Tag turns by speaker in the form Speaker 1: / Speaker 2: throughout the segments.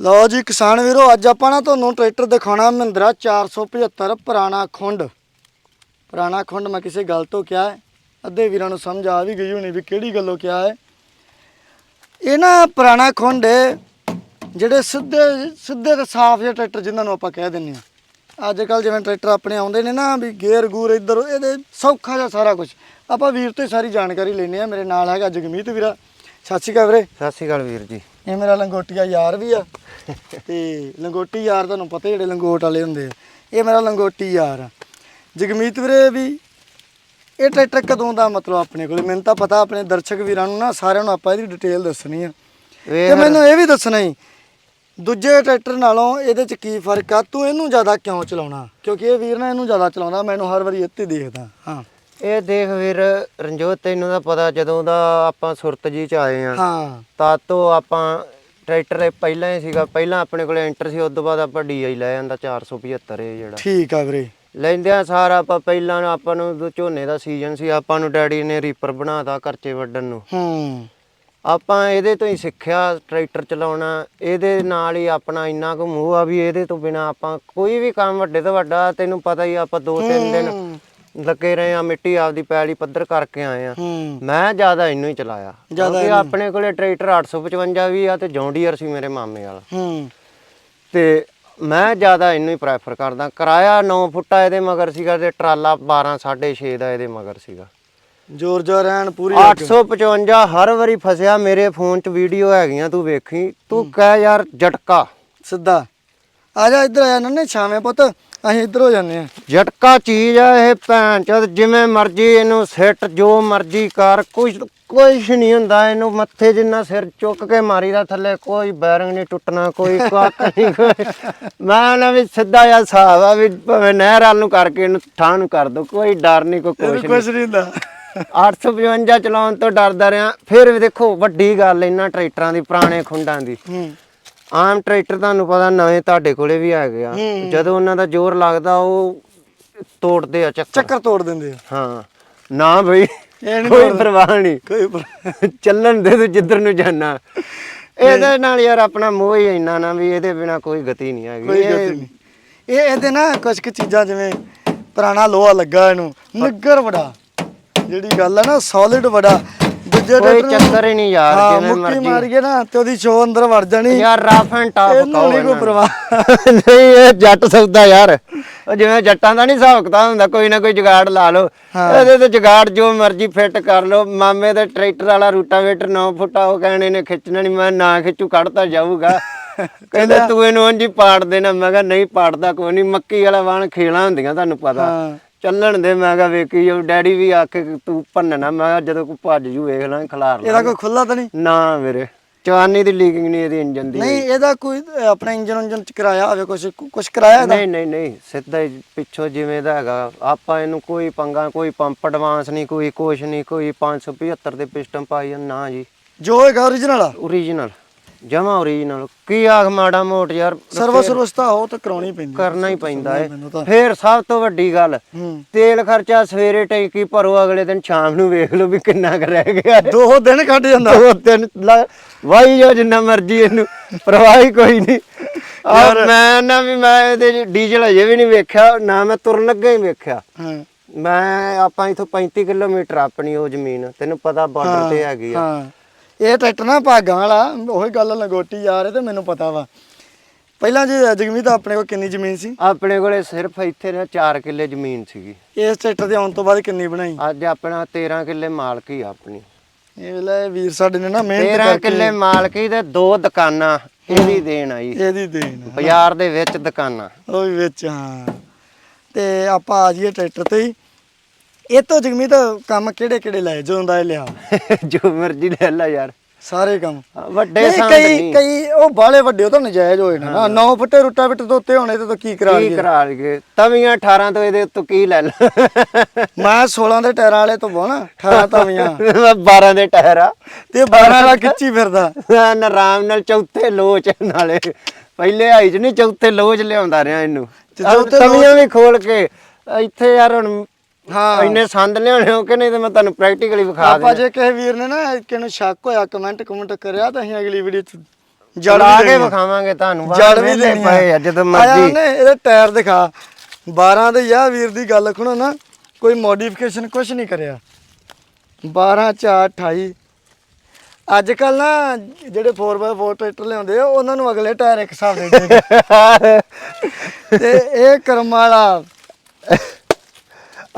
Speaker 1: ਲਓ ਜੀ ਕਿਸਾਨ ਵੀਰੋ ਅੱਜ ਆਪਾਂ ਨਾ ਤੁਹਾਨੂੰ ਟਰੈਕਟਰ ਦਿਖਾਉਣਾ ਮਹਿੰਦਰਾ 475 ਪੁਰਾਣਾ ਖੁੰਡ। ਪੁਰਾਣਾ ਖੁੰਡ ਮੈਂ ਕਿਸੇ ਗੱਲ ਤੋਂ ਕਿਹਾ ਹੈ ਅੱਧੇ ਵੀਰਾਂ ਨੂੰ ਸਮਝ ਆ ਵੀ ਗਈ ਹੋਣੀ ਵੀ ਕਿਹੜੀ ਗੱਲੋਂ ਕਿਹਾ ਹੈ। ਇਹ ਨਾ ਪੁਰਾਣਾ ਖੁੰਡ ਹੈ ਜਿਹੜੇ ਸਿੱਧੇ ਸਿੱਧੇ ਤੇ ਸਾਫ਼ ਜਿਹੇ ਟਰੈਕਟਰ ਜਿਨ੍ਹਾਂ ਨੂੰ ਆਪਾਂ ਕਹਿ ਦਿੰਦੇ ਆ ਅੱਜ ਕੱਲ ਜਿਵੇਂ ਟਰੈਕਟਰ ਆਪਣੇ ਆਉਂਦੇ ਨੇ ਨਾ ਵੀ ਗੇਅਰ ਗੂਰ ਇੱਧਰ ਇਹਦੇ ਸੌਖਾ ਜਿਹਾ ਸਾਰਾ ਕੁਝ ਆਪਾਂ ਵੀਰ ਤੋਂ ਹੀ ਸਾਰੀ ਜਾਣਕਾਰੀ ਲੈਣੇ ਆ ਮੇਰੇ ਨਾਲ ਹੈਗਾ ਜਗਮੀਤ ਵੀਰਾ। ਸਤਿ ਸ਼੍ਰੀ ਅਕਾਲ ਵੀਰੇ।
Speaker 2: ਸਤਿ ਸ਼੍ਰੀ ਅਕਾਲ ਵੀਰ ਜੀ।
Speaker 1: ਇਹ ਮੇਰਾ ਲੰਗੋਟੀਆ ਯਾਰ ਵੀ ਆ। ਤੇ ਲੰਗੋਟੀ ਯਾਰ ਤੁਹਾਨੂੰ ਪਤਾ ਜਿਹੜੇ ਲੰਗੋਟ ਵਾਲੇ ਹੁੰਦੇ ਆ। ਇਹ ਮੇਰਾ ਲੰਗੋਟੀ ਯਾਰ ਆ। ਜਗਮੀਤ ਵੀਰੇ ਵੀ ਇਹ ਟਰੈਕਟਰ ਕਦੋਂ ਦਾ ਮਤਲਬ ਆਪਣੇ ਕੋਲ? ਮੈਨੂੰ ਤਾਂ ਪਤਾ ਆਪਣੇ ਦਰਸ਼ਕ ਵੀਰਾਂ ਨੂੰ ਨਾ ਸਾਰਿਆਂ ਨੂੰ ਆਪਾਂ ਇਹਦੀ ਡਿਟੇਲ ਦੱਸਣੀ ਆ। ਤੇ ਮੈਨੂੰ ਇਹ ਵੀ ਦੱਸਣਾ ਹੀ ਦੂਜੇ ਟਰੈਕਟਰ ਨਾਲੋਂ ਇਹਦੇ ਚ ਕੀ ਫ਼ਰਕ ਆ? ਤੂੰ ਇਹਨੂੰ ਜ਼ਿਆਦਾ ਕਿਉਂ ਚਲਾਉਣਾ? ਕਿਉਂਕਿ ਇਹ ਵੀਰ ਨਾ ਇਹਨੂੰ ਜ਼ਿਆਦਾ ਚਲਾਉਂਦਾ ਮੈਨੂੰ ਹਰ ਵਾਰੀ ਇੱਥੇ ਦੇਖਦਾ ਹਾਂ।
Speaker 2: ਇਹ ਦੇਖ ਵੀਰ ਰਣਜੋਤ ਤੈਨੂੰ ਤਾਂ ਪਤਾ ਜਦੋਂ ਦਾ ਆਪਾਂ ਸੁਰਤ ਜੀ ਚ ਆਏ ਆ
Speaker 1: ਹਾਂ।
Speaker 2: ਤਾਂ ਤੋਂ ਆਪਾਂ ਟਰੈਕਟਰ ਇਹ ਪਹਿਲਾਂ ਹੀ ਸੀਗਾ ਪਹਿਲਾਂ ਆਪਣੇ ਕੋਲ ਐਂਟਰ ਸੀ ਉਸ ਤੋਂ ਬਾਅਦ ਆਪਾਂ ਡੀਆਈ ਲੈ ਜਾਂਦਾ 475 ਇਹ ਜਿਹੜਾ।
Speaker 1: ਠੀਕ ਆ ਵੀਰੇ।
Speaker 2: ਲੈਂਦਿਆਂ ਸਾਰ ਆਪਾਂ ਪਹਿਲਾਂ ਆਪਾਂ ਨੂੰ ਝੋਨੇ ਦਾ ਸੀਜ਼ਨ ਸੀ ਆਪਾਂ ਨੂੰ ਡੈਡੀ ਨੇ ਰੀਪਰ ਬਣਾਤਾ ਖਰਚੇ ਵੱਢਣ ਨੂੰ।
Speaker 1: ਹੂੰ।
Speaker 2: ਆਪਾਂ ਇਹਦੇ ਤੋਂ ਹੀ ਸਿੱਖਿਆ ਟਰੈਕਟਰ ਚਲਾਉਣਾ ਇਹਦੇ ਨਾਲ ਹੀ ਆਪਣਾ ਇੰਨਾ ਕੁ ਮੋਹ ਆ ਵੀ ਇਹਦੇ ਤੋਂ ਬਿਨਾ ਆਪਾਂ ਕੋਈ ਵੀ ਕੰਮ ਵੱਡੇ ਤੋਂ ਵੱਡਾ ਤੈਨੂੰ ਪਤਾ ਹੀ ਆਪਾਂ ਦੋ ਤਿੰਨ ਦਿਨ
Speaker 1: ਹੂੰ।
Speaker 2: ਲੱਗੇ ਰਹੇ ਆ ਮਿੱਟੀ ਆਪਦੀ ਪੈਲੀ ਪੱਧਰ ਕਰਕੇ ਆਏ ਆ।
Speaker 1: ਹੂੰ।
Speaker 2: ਮੈਂ ਜ਼ਿਆਦਾ ਇਹਨੂੰ ਹੀ ਚਲਾਇਆ। ਕਿਉਂਕਿ ਆਪਣੇ ਕੋਲੇ ਟਰੈਕਟਰ 855 ਵੀ ਆ ਤੇ ਜੌਂਡੀਅਰ ਸੀ ਮੇਰੇ ਮਾਮੇ ਵਾਲਾ।
Speaker 1: ਹੂੰ।
Speaker 2: ਤੇ ਮੈਂ ਜ਼ਿਆਦਾ ਇਹਨੂੰ ਹੀ ਪ੍ਰੈਫਰ ਕਰਦਾ। ਕਿਰਾਇਆ 9 ਫੁੱਟਾ ਇਹਦੇ ਮਗਰ ਸੀਗਾ ਤੇ ਟਰਾਲਾ 12 6.5 ਦਾ ਇਹਦੇ ਮਗਰ ਸੀਗਾ।
Speaker 1: ਜੋਰ ਜੋਰ ਰਹਿਣ ਪੂਰੀ
Speaker 2: 855 ਹਰ ਵਾਰੀ ਫਸਿਆ ਮੇਰੇ ਫੋਨ 'ਚ ਵੀਡੀਓ ਹੈਗੀਆਂ ਤੂੰ ਵੇਖੀ। ਤੂੰ ਕਹਿ ਯਾਰ ਝਟਕਾ
Speaker 1: ਸਿੱਧਾ। ਆ ਜਾ ਇੱਧਰ ਆ ਜਾ ਨੰਨੇ ਛਾਵੇਂ ਪੁੱਤ। ਅਸੀਂ ਇੱਧਰ ਹੋ ਜਾਂਦੇ ਆ
Speaker 2: ਝਟਕਾ ਚੀਜ਼ ਆ ਇਹ ਭੈਣ ਚੋਦ ਜਿਵੇਂ ਮਰਜ਼ੀ ਇਹਨੂੰ ਸਿੱਟ ਜੋ ਮਰਜ਼ੀ ਕਰ ਕੁਝ ਕੁਝ ਨਹੀਂ ਹੁੰਦਾ ਇਹਨੂੰ ਮੱਥੇ ਜਿੰਨਾ ਸਿਰ ਚੁੱਕ ਕੇ ਮਾਰੀਦਾ ਥੱਲੇ ਕੋਈ ਬੈਰਿੰਗ ਨਹੀਂ ਟੁੱਟਣਾ ਕੋਈ ਕੱਖ ਨਹੀਂ ਕੋਈ ਮੈਂ ਨਾ ਵੀ ਸਿੱਧਾ ਜਿਹਾ ਹਿਸਾਬ ਆ ਵੀ ਭਾਵੇਂ ਨਹਿਰ ਵੱਲ ਨੂੰ ਕਰਕੇ ਇਹਨੂੰ ਠਾਹ ਨੂੰ ਕਰ ਦੋ ਕੋਈ ਡਰ ਨਹੀਂ ਕੋਈ ਕੁਛ ਨਹੀਂ
Speaker 1: ਕੁਝ ਨਹੀਂ। ਹੁੰਦਾ।
Speaker 2: 855 ਚਲਾਉਣ ਤੋਂ ਡਰਦਾ ਰਿਹਾ ਫਿਰ ਵੀ ਦੇਖੋ ਵੱਡੀ ਗੱਲ ਇਹਨਾਂ ਟਰੈਕਟਰਾਂ ਦੀ ਪੁਰਾਣੇ ਖੁੰਡਾਂ ਦੀ।
Speaker 1: ਹੂੰ।
Speaker 2: ਆਮ ਟਰੈਕਟਰ ਤੁਹਾਨੂੰ ਪਤਾ ਨਵੇਂ ਤੁਹਾਡੇ ਕੋਲੇ ਵੀ ਆ ਜਦੋਂ ਉਹਨਾਂ ਦਾ ਜ਼ੋਰ ਲੱਗਦਾ ਉਹ ਤੋੜਦੇ ਆ ਚੱਕਰ।
Speaker 1: ਚੱਕਰ ਤੋੜ ਦਿੰਦੇ ਆ।
Speaker 2: ਹਾਂ। ਨਾ ਬਈ ਕੋਈ ਪਰਵਾਹ ਨਹੀਂ
Speaker 1: ਕੋਈ
Speaker 2: ਚੱਲਣ ਦੇ ਤੂੰ ਜਿੱਧਰ ਨੂੰ ਜਾਣਾ ਇਹਦੇ ਨਾਲ ਯਾਰ ਆਪਣਾ ਮੋਹ ਹੀ ਇੰਨਾ ਨਾ ਵੀ ਇਹਦੇ ਬਿਨਾ ਕੋਈ ਗਤੀ ਨਹੀਂ ਹੈਗੀ।
Speaker 1: ਕੋਈ ਗਤੀ ਨਹੀਂ ਇਹ ਇਹਦੇ ਨਾ ਕੁਝ ਕੁ ਚੀਜ਼ਾਂ ਜਿਵੇਂ ਪੁਰਾਣਾ ਲੋਹਾ ਲੱਗਾ ਇਹਨੂੰ ਨਿੱਗਰ ਬੜਾ ਜਿਹੜੀ ਗੱਲ ਆ ਨਾ ਸੋਲਿਡ ਬੜਾ ਦੂਜੇ
Speaker 2: ਕੋਈ
Speaker 1: ਟਰੈਕਟਰ ਨੂੰ-
Speaker 2: ਚੱਕਰ ਹੀ ਨਹੀਂ ਯਾਰ
Speaker 1: ਹਾਂ
Speaker 2: ਜਿਵੇਂ
Speaker 1: ਮੁੱਕੀ
Speaker 2: ਮਰਜ਼ੀ।
Speaker 1: ਮਾਰੀਏ ਨਾ ਤੇ ਉਹਦੀ ਸ਼ੋ ਅੰਦਰ ਵੜ ਜਾਣੀ।
Speaker 2: ਯਾਰ ਰਫ ਐਂਡ ਟਫ
Speaker 1: ਇਹਨੂੰ ਨਹੀਂ ਕੋਈ ਪਰਵਾਹ।
Speaker 2: ਨਹੀਂ ਇਹ ਜੱਟ ਸੌਦਾ ਯਾਰ। ਉਹ ਜਿਵੇਂ ਜੱਟਾਂ ਦਾ ਨਹੀਂ ਹਿਸਾਬ ਕਿਤਾਬ ਹੁੰਦਾ ਕੋਈ ਨਾ ਕੋਈ ਜੁਗਾੜ ਲਾ ਲਓ। ਇਹਦੇ ਤੇ ਜੁਗਾੜ ਜੋ ਮਰਜ਼ੀ ਫਿੱਟ ਕਰ ਲਓ। ਮਾਮੇ ਦੇ ਟਰੈਕਟਰ ਵਾਲਾ ਰੂਟਾਵੇਟਰ 9 ਫੁੱਟਾ ਉਹ ਕਹਿਣੇ ਨੇ ਖਿੱਚਣਾ ਨਹੀਂ ਮੈਂ ਨਾ ਖਿੱਚੂ ਕੱਢਤਾ ਜਾਊਗਾ। ਕਹਿੰਦੇ ਤੂੰ ਇਹਨੂੰ ਉਂਝ ਹੀ ਪਾੜ ਦੇਣਾ। ਮੈਂ ਕਿਹਾ ਨਹੀਂ ਪਾੜਦਾ ਕੋਈ ਨਹੀਂ ਮੱਕੀ ਵਾਲਾ ਵਾਣ ਖੇਲਾਂ ਹੁੰਦੀਆਂ ਤੁਹਾਨੂੰ ਪਤਾ।
Speaker 1: ਹਾਂ।
Speaker 2: ਚੱਲਣ ਦੇ ਮੈਂ ਕਿਹਾ ਵੇਖੀ ਜੋ ਡੈਡੀ ਵੀ ਆਖੇ ਕਿ ਤੂੰ ਭੰਨਣਾ ਮੈਂ ਕਿਹਾ ਜਦੋਂ ਕੋਈ ਭੱਜ ਜੂ ਵੇਖ ਲਾਂ ਖਲਾਰ ਲਾਂ
Speaker 1: ਇਹਦਾ ਕੋਈ ਖੁੱਲਾ ਤਾਂ ਨਹੀਂ?
Speaker 2: ਨਾ ਵੀਰੇ ਜਵਾਨੀ ਦੀ ਲੀਕਿੰਗ ਨਹੀਂ ਇਹਦੀ ਇੰਜਨ ਦੀ।
Speaker 1: ਨਹੀਂ ਇਹਦਾ ਕੋਈ ਅਹ, ਆਪਣਾ ਇੰਜਨ ਉਂਜਨ ਚ ਕਰਾਇਆ ਹੋਵੇ ਕੁਝ ਕੁਝ ਕਰਾਇਆ ਇਹਦਾ?
Speaker 2: ਨਹੀਂ ਨਹੀਂ ਨਹੀਂ ਸਿੱਧਾ ਹੀ ਪਿੱਛੋਂ ਜਿਵੇਂ ਦਾ ਹੈਗਾ ਆਪਾਂ ਇਹਨੂੰ ਕੋਈ ਪੰਗਾ ਕੋਈ ਪੰਪ ਐਡਵਾਂਸ ਨਹੀਂ ਕੋਈ ਕੁਛ ਨਹੀਂ ਕੋਈ 575 ਦੇ ਪਿਸਟਨ ਪਾਈ ਆ, ਨਾ ਜੀ।
Speaker 1: ਜੋ ਹੈਗਾ origignal ਆ?
Speaker 2: ਓਰੀਜਨਲ ਜਮਾ ਓਰੀਜਨਲ ਕੀ ਆਖ ਮਾੜਾ ਮੋਟ ਯਾਰ
Speaker 1: ਸਰਵਿਸ ਸਰਵਿਸ ਤਾਂ ਉਹ ਤਾਂ ਕਰਾਉਣੀ ਪੈਂਦੀ
Speaker 2: ਕਰਨਾ ਹੀ ਪੈਂਦਾ ਏ ਫੇਰ ਸਭ ਤੋਂ ਵੱਡੀ ਗੱਲ
Speaker 1: ਹੂੰ।
Speaker 2: ਤੇਲ ਖਰਚਾ ਸਵੇਰੇ ਟੈਂਕੀ ਭਰੋ ਅਗਲੇ ਦਿਨ ਸ਼ਾਮ ਨੂੰ ਵੇਖ ਲਓ ਵੀ ਕਿੰਨਾ ਕੁ ਰਹਿ ਗਿਆ।
Speaker 1: ਦੋ ਦਿਨ ਕੱਢ ਜਾਂਦਾ।
Speaker 2: ਦੋ ਲ- ਵਾਹੀ ਜੋ ਜਿੰਨਾ ਮਰਜ਼ੀ ਇਹਨੂੰ ਪਰਵਾਹ ਹੀ ਕੋਈ ਨਹੀਂ। ਆ ਮੈਂ ਨਾ ਵੀ ਮੈਂ ਇਹਦੇ ਡੀਜ਼ਲ ਅਜੇ ਵੀ ਨਹੀਂ ਵੇਖਿਆ ਨਾ ਮੈਂ ਤੁਰਨ ਲੱਗਾ ਹੀ ਵੇਖਿਆ।
Speaker 1: ਹਾਂ।
Speaker 2: ਮੈਂ ਆਪਾਂ ਇਥੋਂ 35 ਕਿਲੋਮੀਟਰ ਆਪਣੀ ਉਹ ਜ਼ਮੀਨ ਤੈਨੂੰ ਪਤਾ ਬਾਰਡਰ ਤੇ ਹੈਗੀ ਆ।
Speaker 1: ਹਾਂ। ਇਹ ਟਰੈਕਟਰ ਨਾ ਭਾਗਾਂ ਵਾਲਾ ਉਹੀ ਗੱਲ ਲੰਗੋਟੀ ਯਾਰ ਇਹ ਤੇ ਮੈਨੂੰ ਪਤਾ ਵਾ। ਪਹਿਲਾਂ ਜੀ ਜਗਮੀਤ ਆਪਣੇ ਕੋਲ ਕਿੰਨੀ ਜ਼ਮੀਨ ਸੀ?
Speaker 2: ਆਪਣੇ ਕੋਲੇ ਸਿਰਫ ਇੱਥੇ ਨਾ 4 ਕਿੱਲੇ ਜ਼ਮੀਨ ਸੀਗੀ।
Speaker 1: ਇਸ ਟਰੈਕਟਰ ਦੇ ਆਉਣ ਤੋਂ ਬਾਅਦ ਕਿੰਨੀ ਬਣਾਈ?
Speaker 2: ਅੱਜ ਆਪਣਾ 13 ਕਿੱਲੇ ਮਾਲਕੀ ਆ ਆਪਣੀ।
Speaker 1: ਇਹ ਵੇਲੇ ਵੀਰ ਸਾਡੇ ਨੇ ਨਾ ਮਿਹਨਤ
Speaker 2: 13
Speaker 1: ਕਰਕੇ
Speaker 2: ਕਿੱਲੇ ਮਾਲਕੀ ਤੇ ਦੋ ਦੁਕਾਨਾਂ ਇਹਦੀ ਦੇਣ ਆਈ।
Speaker 1: ਇਹਦੀ ਦੇਣ
Speaker 2: ਬਾਜ਼ਾਰ ਦੇ ਵਿੱਚ ਦੁਕਾਨਾਂ।
Speaker 1: ਉਹ ਵੀ ਵਿੱਚ ਹਾਂ। ਤੇ ਆਪਾਂ ਆ ਜਾਈਏ ਟਰੈਕਟਰ ਤੇ ਹੀ। ਇਹ ਤੋਂ ਜਗਮੀਤ ਕੰਮ ਕਿਹੜੇ ਕਿਹੜੇ ਲਏ? ਜਦੋਂ ਦਾ ਇਹ ਲਿਆ।
Speaker 2: ਜੋ ਮਰਜ਼ੀ ਲੈ ਲੈ ਯਾਰ।
Speaker 1: ਸਾਰੇ ਕੰਮ।
Speaker 2: ਵੱਡੇ
Speaker 1: ਨਹੀਂ,
Speaker 2: ਸੰਦ
Speaker 1: ਕਈ
Speaker 2: ਨਹੀਂ
Speaker 1: ਕਈ ਉਹ ਬਾਲੇ ਵੱਡੇ ਉਹ ਤਾਂ ਨਜਾਇਜ਼ ਹੋਏ ਨਾ 9 ਫੁੱਟੇ ਰੁੱਟਾ ਬਿੱਟ ਤੋਂ ਉੱਤੇ ਹੋਣੇ ਤੇ ਤਾਂ ਕੀ ਕਰਾ
Speaker 2: ਕੀ
Speaker 1: ਲਈਏ
Speaker 2: ਕਰਾ ਲਈਏ? ਤਵੀਆਂ 18 ਤੋਂ ਇਹਦੇ ਉੱਤੋਂ ਕੀ ਲੈ ਲੈ?
Speaker 1: ਮੈਂ 16 ਦੇ ਟਾਇਰਾਂ ਵਾਲੇ ਤੋਂ ਬੋਣਾ 18 ਤਵੀਆਂ।
Speaker 2: 12 ਦੇ ਟਾਇਰ ਆ।
Speaker 1: ਤੇ 12 ਵਾਲਾ ਖਿੱਚੀ ਫਿਰਦਾ।
Speaker 2: ਨਾ ਆਰਾਮ ਨਾਲ ਚੌਥੇ ਲੋਚ ਨਾਲੇ। ਪਹਿਲੇ ਹਾਈ ਚ ਨਹੀਂ ਚੌਥੇ ਲੋਚ ਲਿਆਉਂਦਾ ਰਿਹਾ ਇਹਨੂੰ।
Speaker 1: ਤੇ ਚੌਥੇ
Speaker 2: ਤਵੀਆਂ ਵੀ ਖੋਲ ਕੇ ਇੱਥੇ ਯਾਰ ਹੁਣ
Speaker 1: ਹਾਂ।
Speaker 2: ਇੰਨੇ ਸੰਦ ਲਿਆਉਣੇ ਹੋ ਕਿ ਨਹੀਂ ਤੇ ਮੈਂ ਤੁਹਾਨੂੰ ਪ੍ਰੈਕਟੀਕਲੀ ਵਿਖਾ
Speaker 1: ਆਪਾਂ ਜੇ ਕਿਸੇ ਵੀਰ ਨੇ ਨਾ ਕਿਸੇ ਨੂੰ ਸ਼ੱਕ ਹੋਇਆ ਕਮੈਂਟ ਕਮੈਂਟ ਕਰਿਆ ਤਾਂ ਅਸੀਂ ਅਗਲੀ ਵੀਡੀਓ ਚ ਜੜ
Speaker 2: ਲਾ ਕੇ। ਵਿਖਾਵਾਂਗੇ ਤੁਹਾਨੂੰ
Speaker 1: ਜੜ ਵੀ ਦੇਣੀ
Speaker 2: ਪਏ ਆ ਜਦੋਂ ਮਰਜ਼ੀ।
Speaker 1: ਇਹਦੇ ਟਾਇਰ ਦਿਖਾ। 12 ਦੇ ਯਾ ਵੀਰ ਦੀ ਗੱਲ ਖਣੋ ਨਾ ਕੋਈ ਮੋਡੀਫਿਕੇਸ਼ਨ ਕੁਝ ਨਹੀਂ ਕਰਿਆ। 12 4 28 ਅੱਜ ਕੱਲ ਨਾ ਜਿਹੜੇ 4x4 ਟਰੈਕਟਰ ਲਿਆਉਂਦੇ ਆ ਉਹਨਾਂ ਨੂੰ ਅਗਲੇ ਟਾਇਰ ਇੱਕ ਹਿਸਾਬ ਦੇ ਦੇ। ਤੇ ਇਹ ਕਰਮ ਵਾਲਾ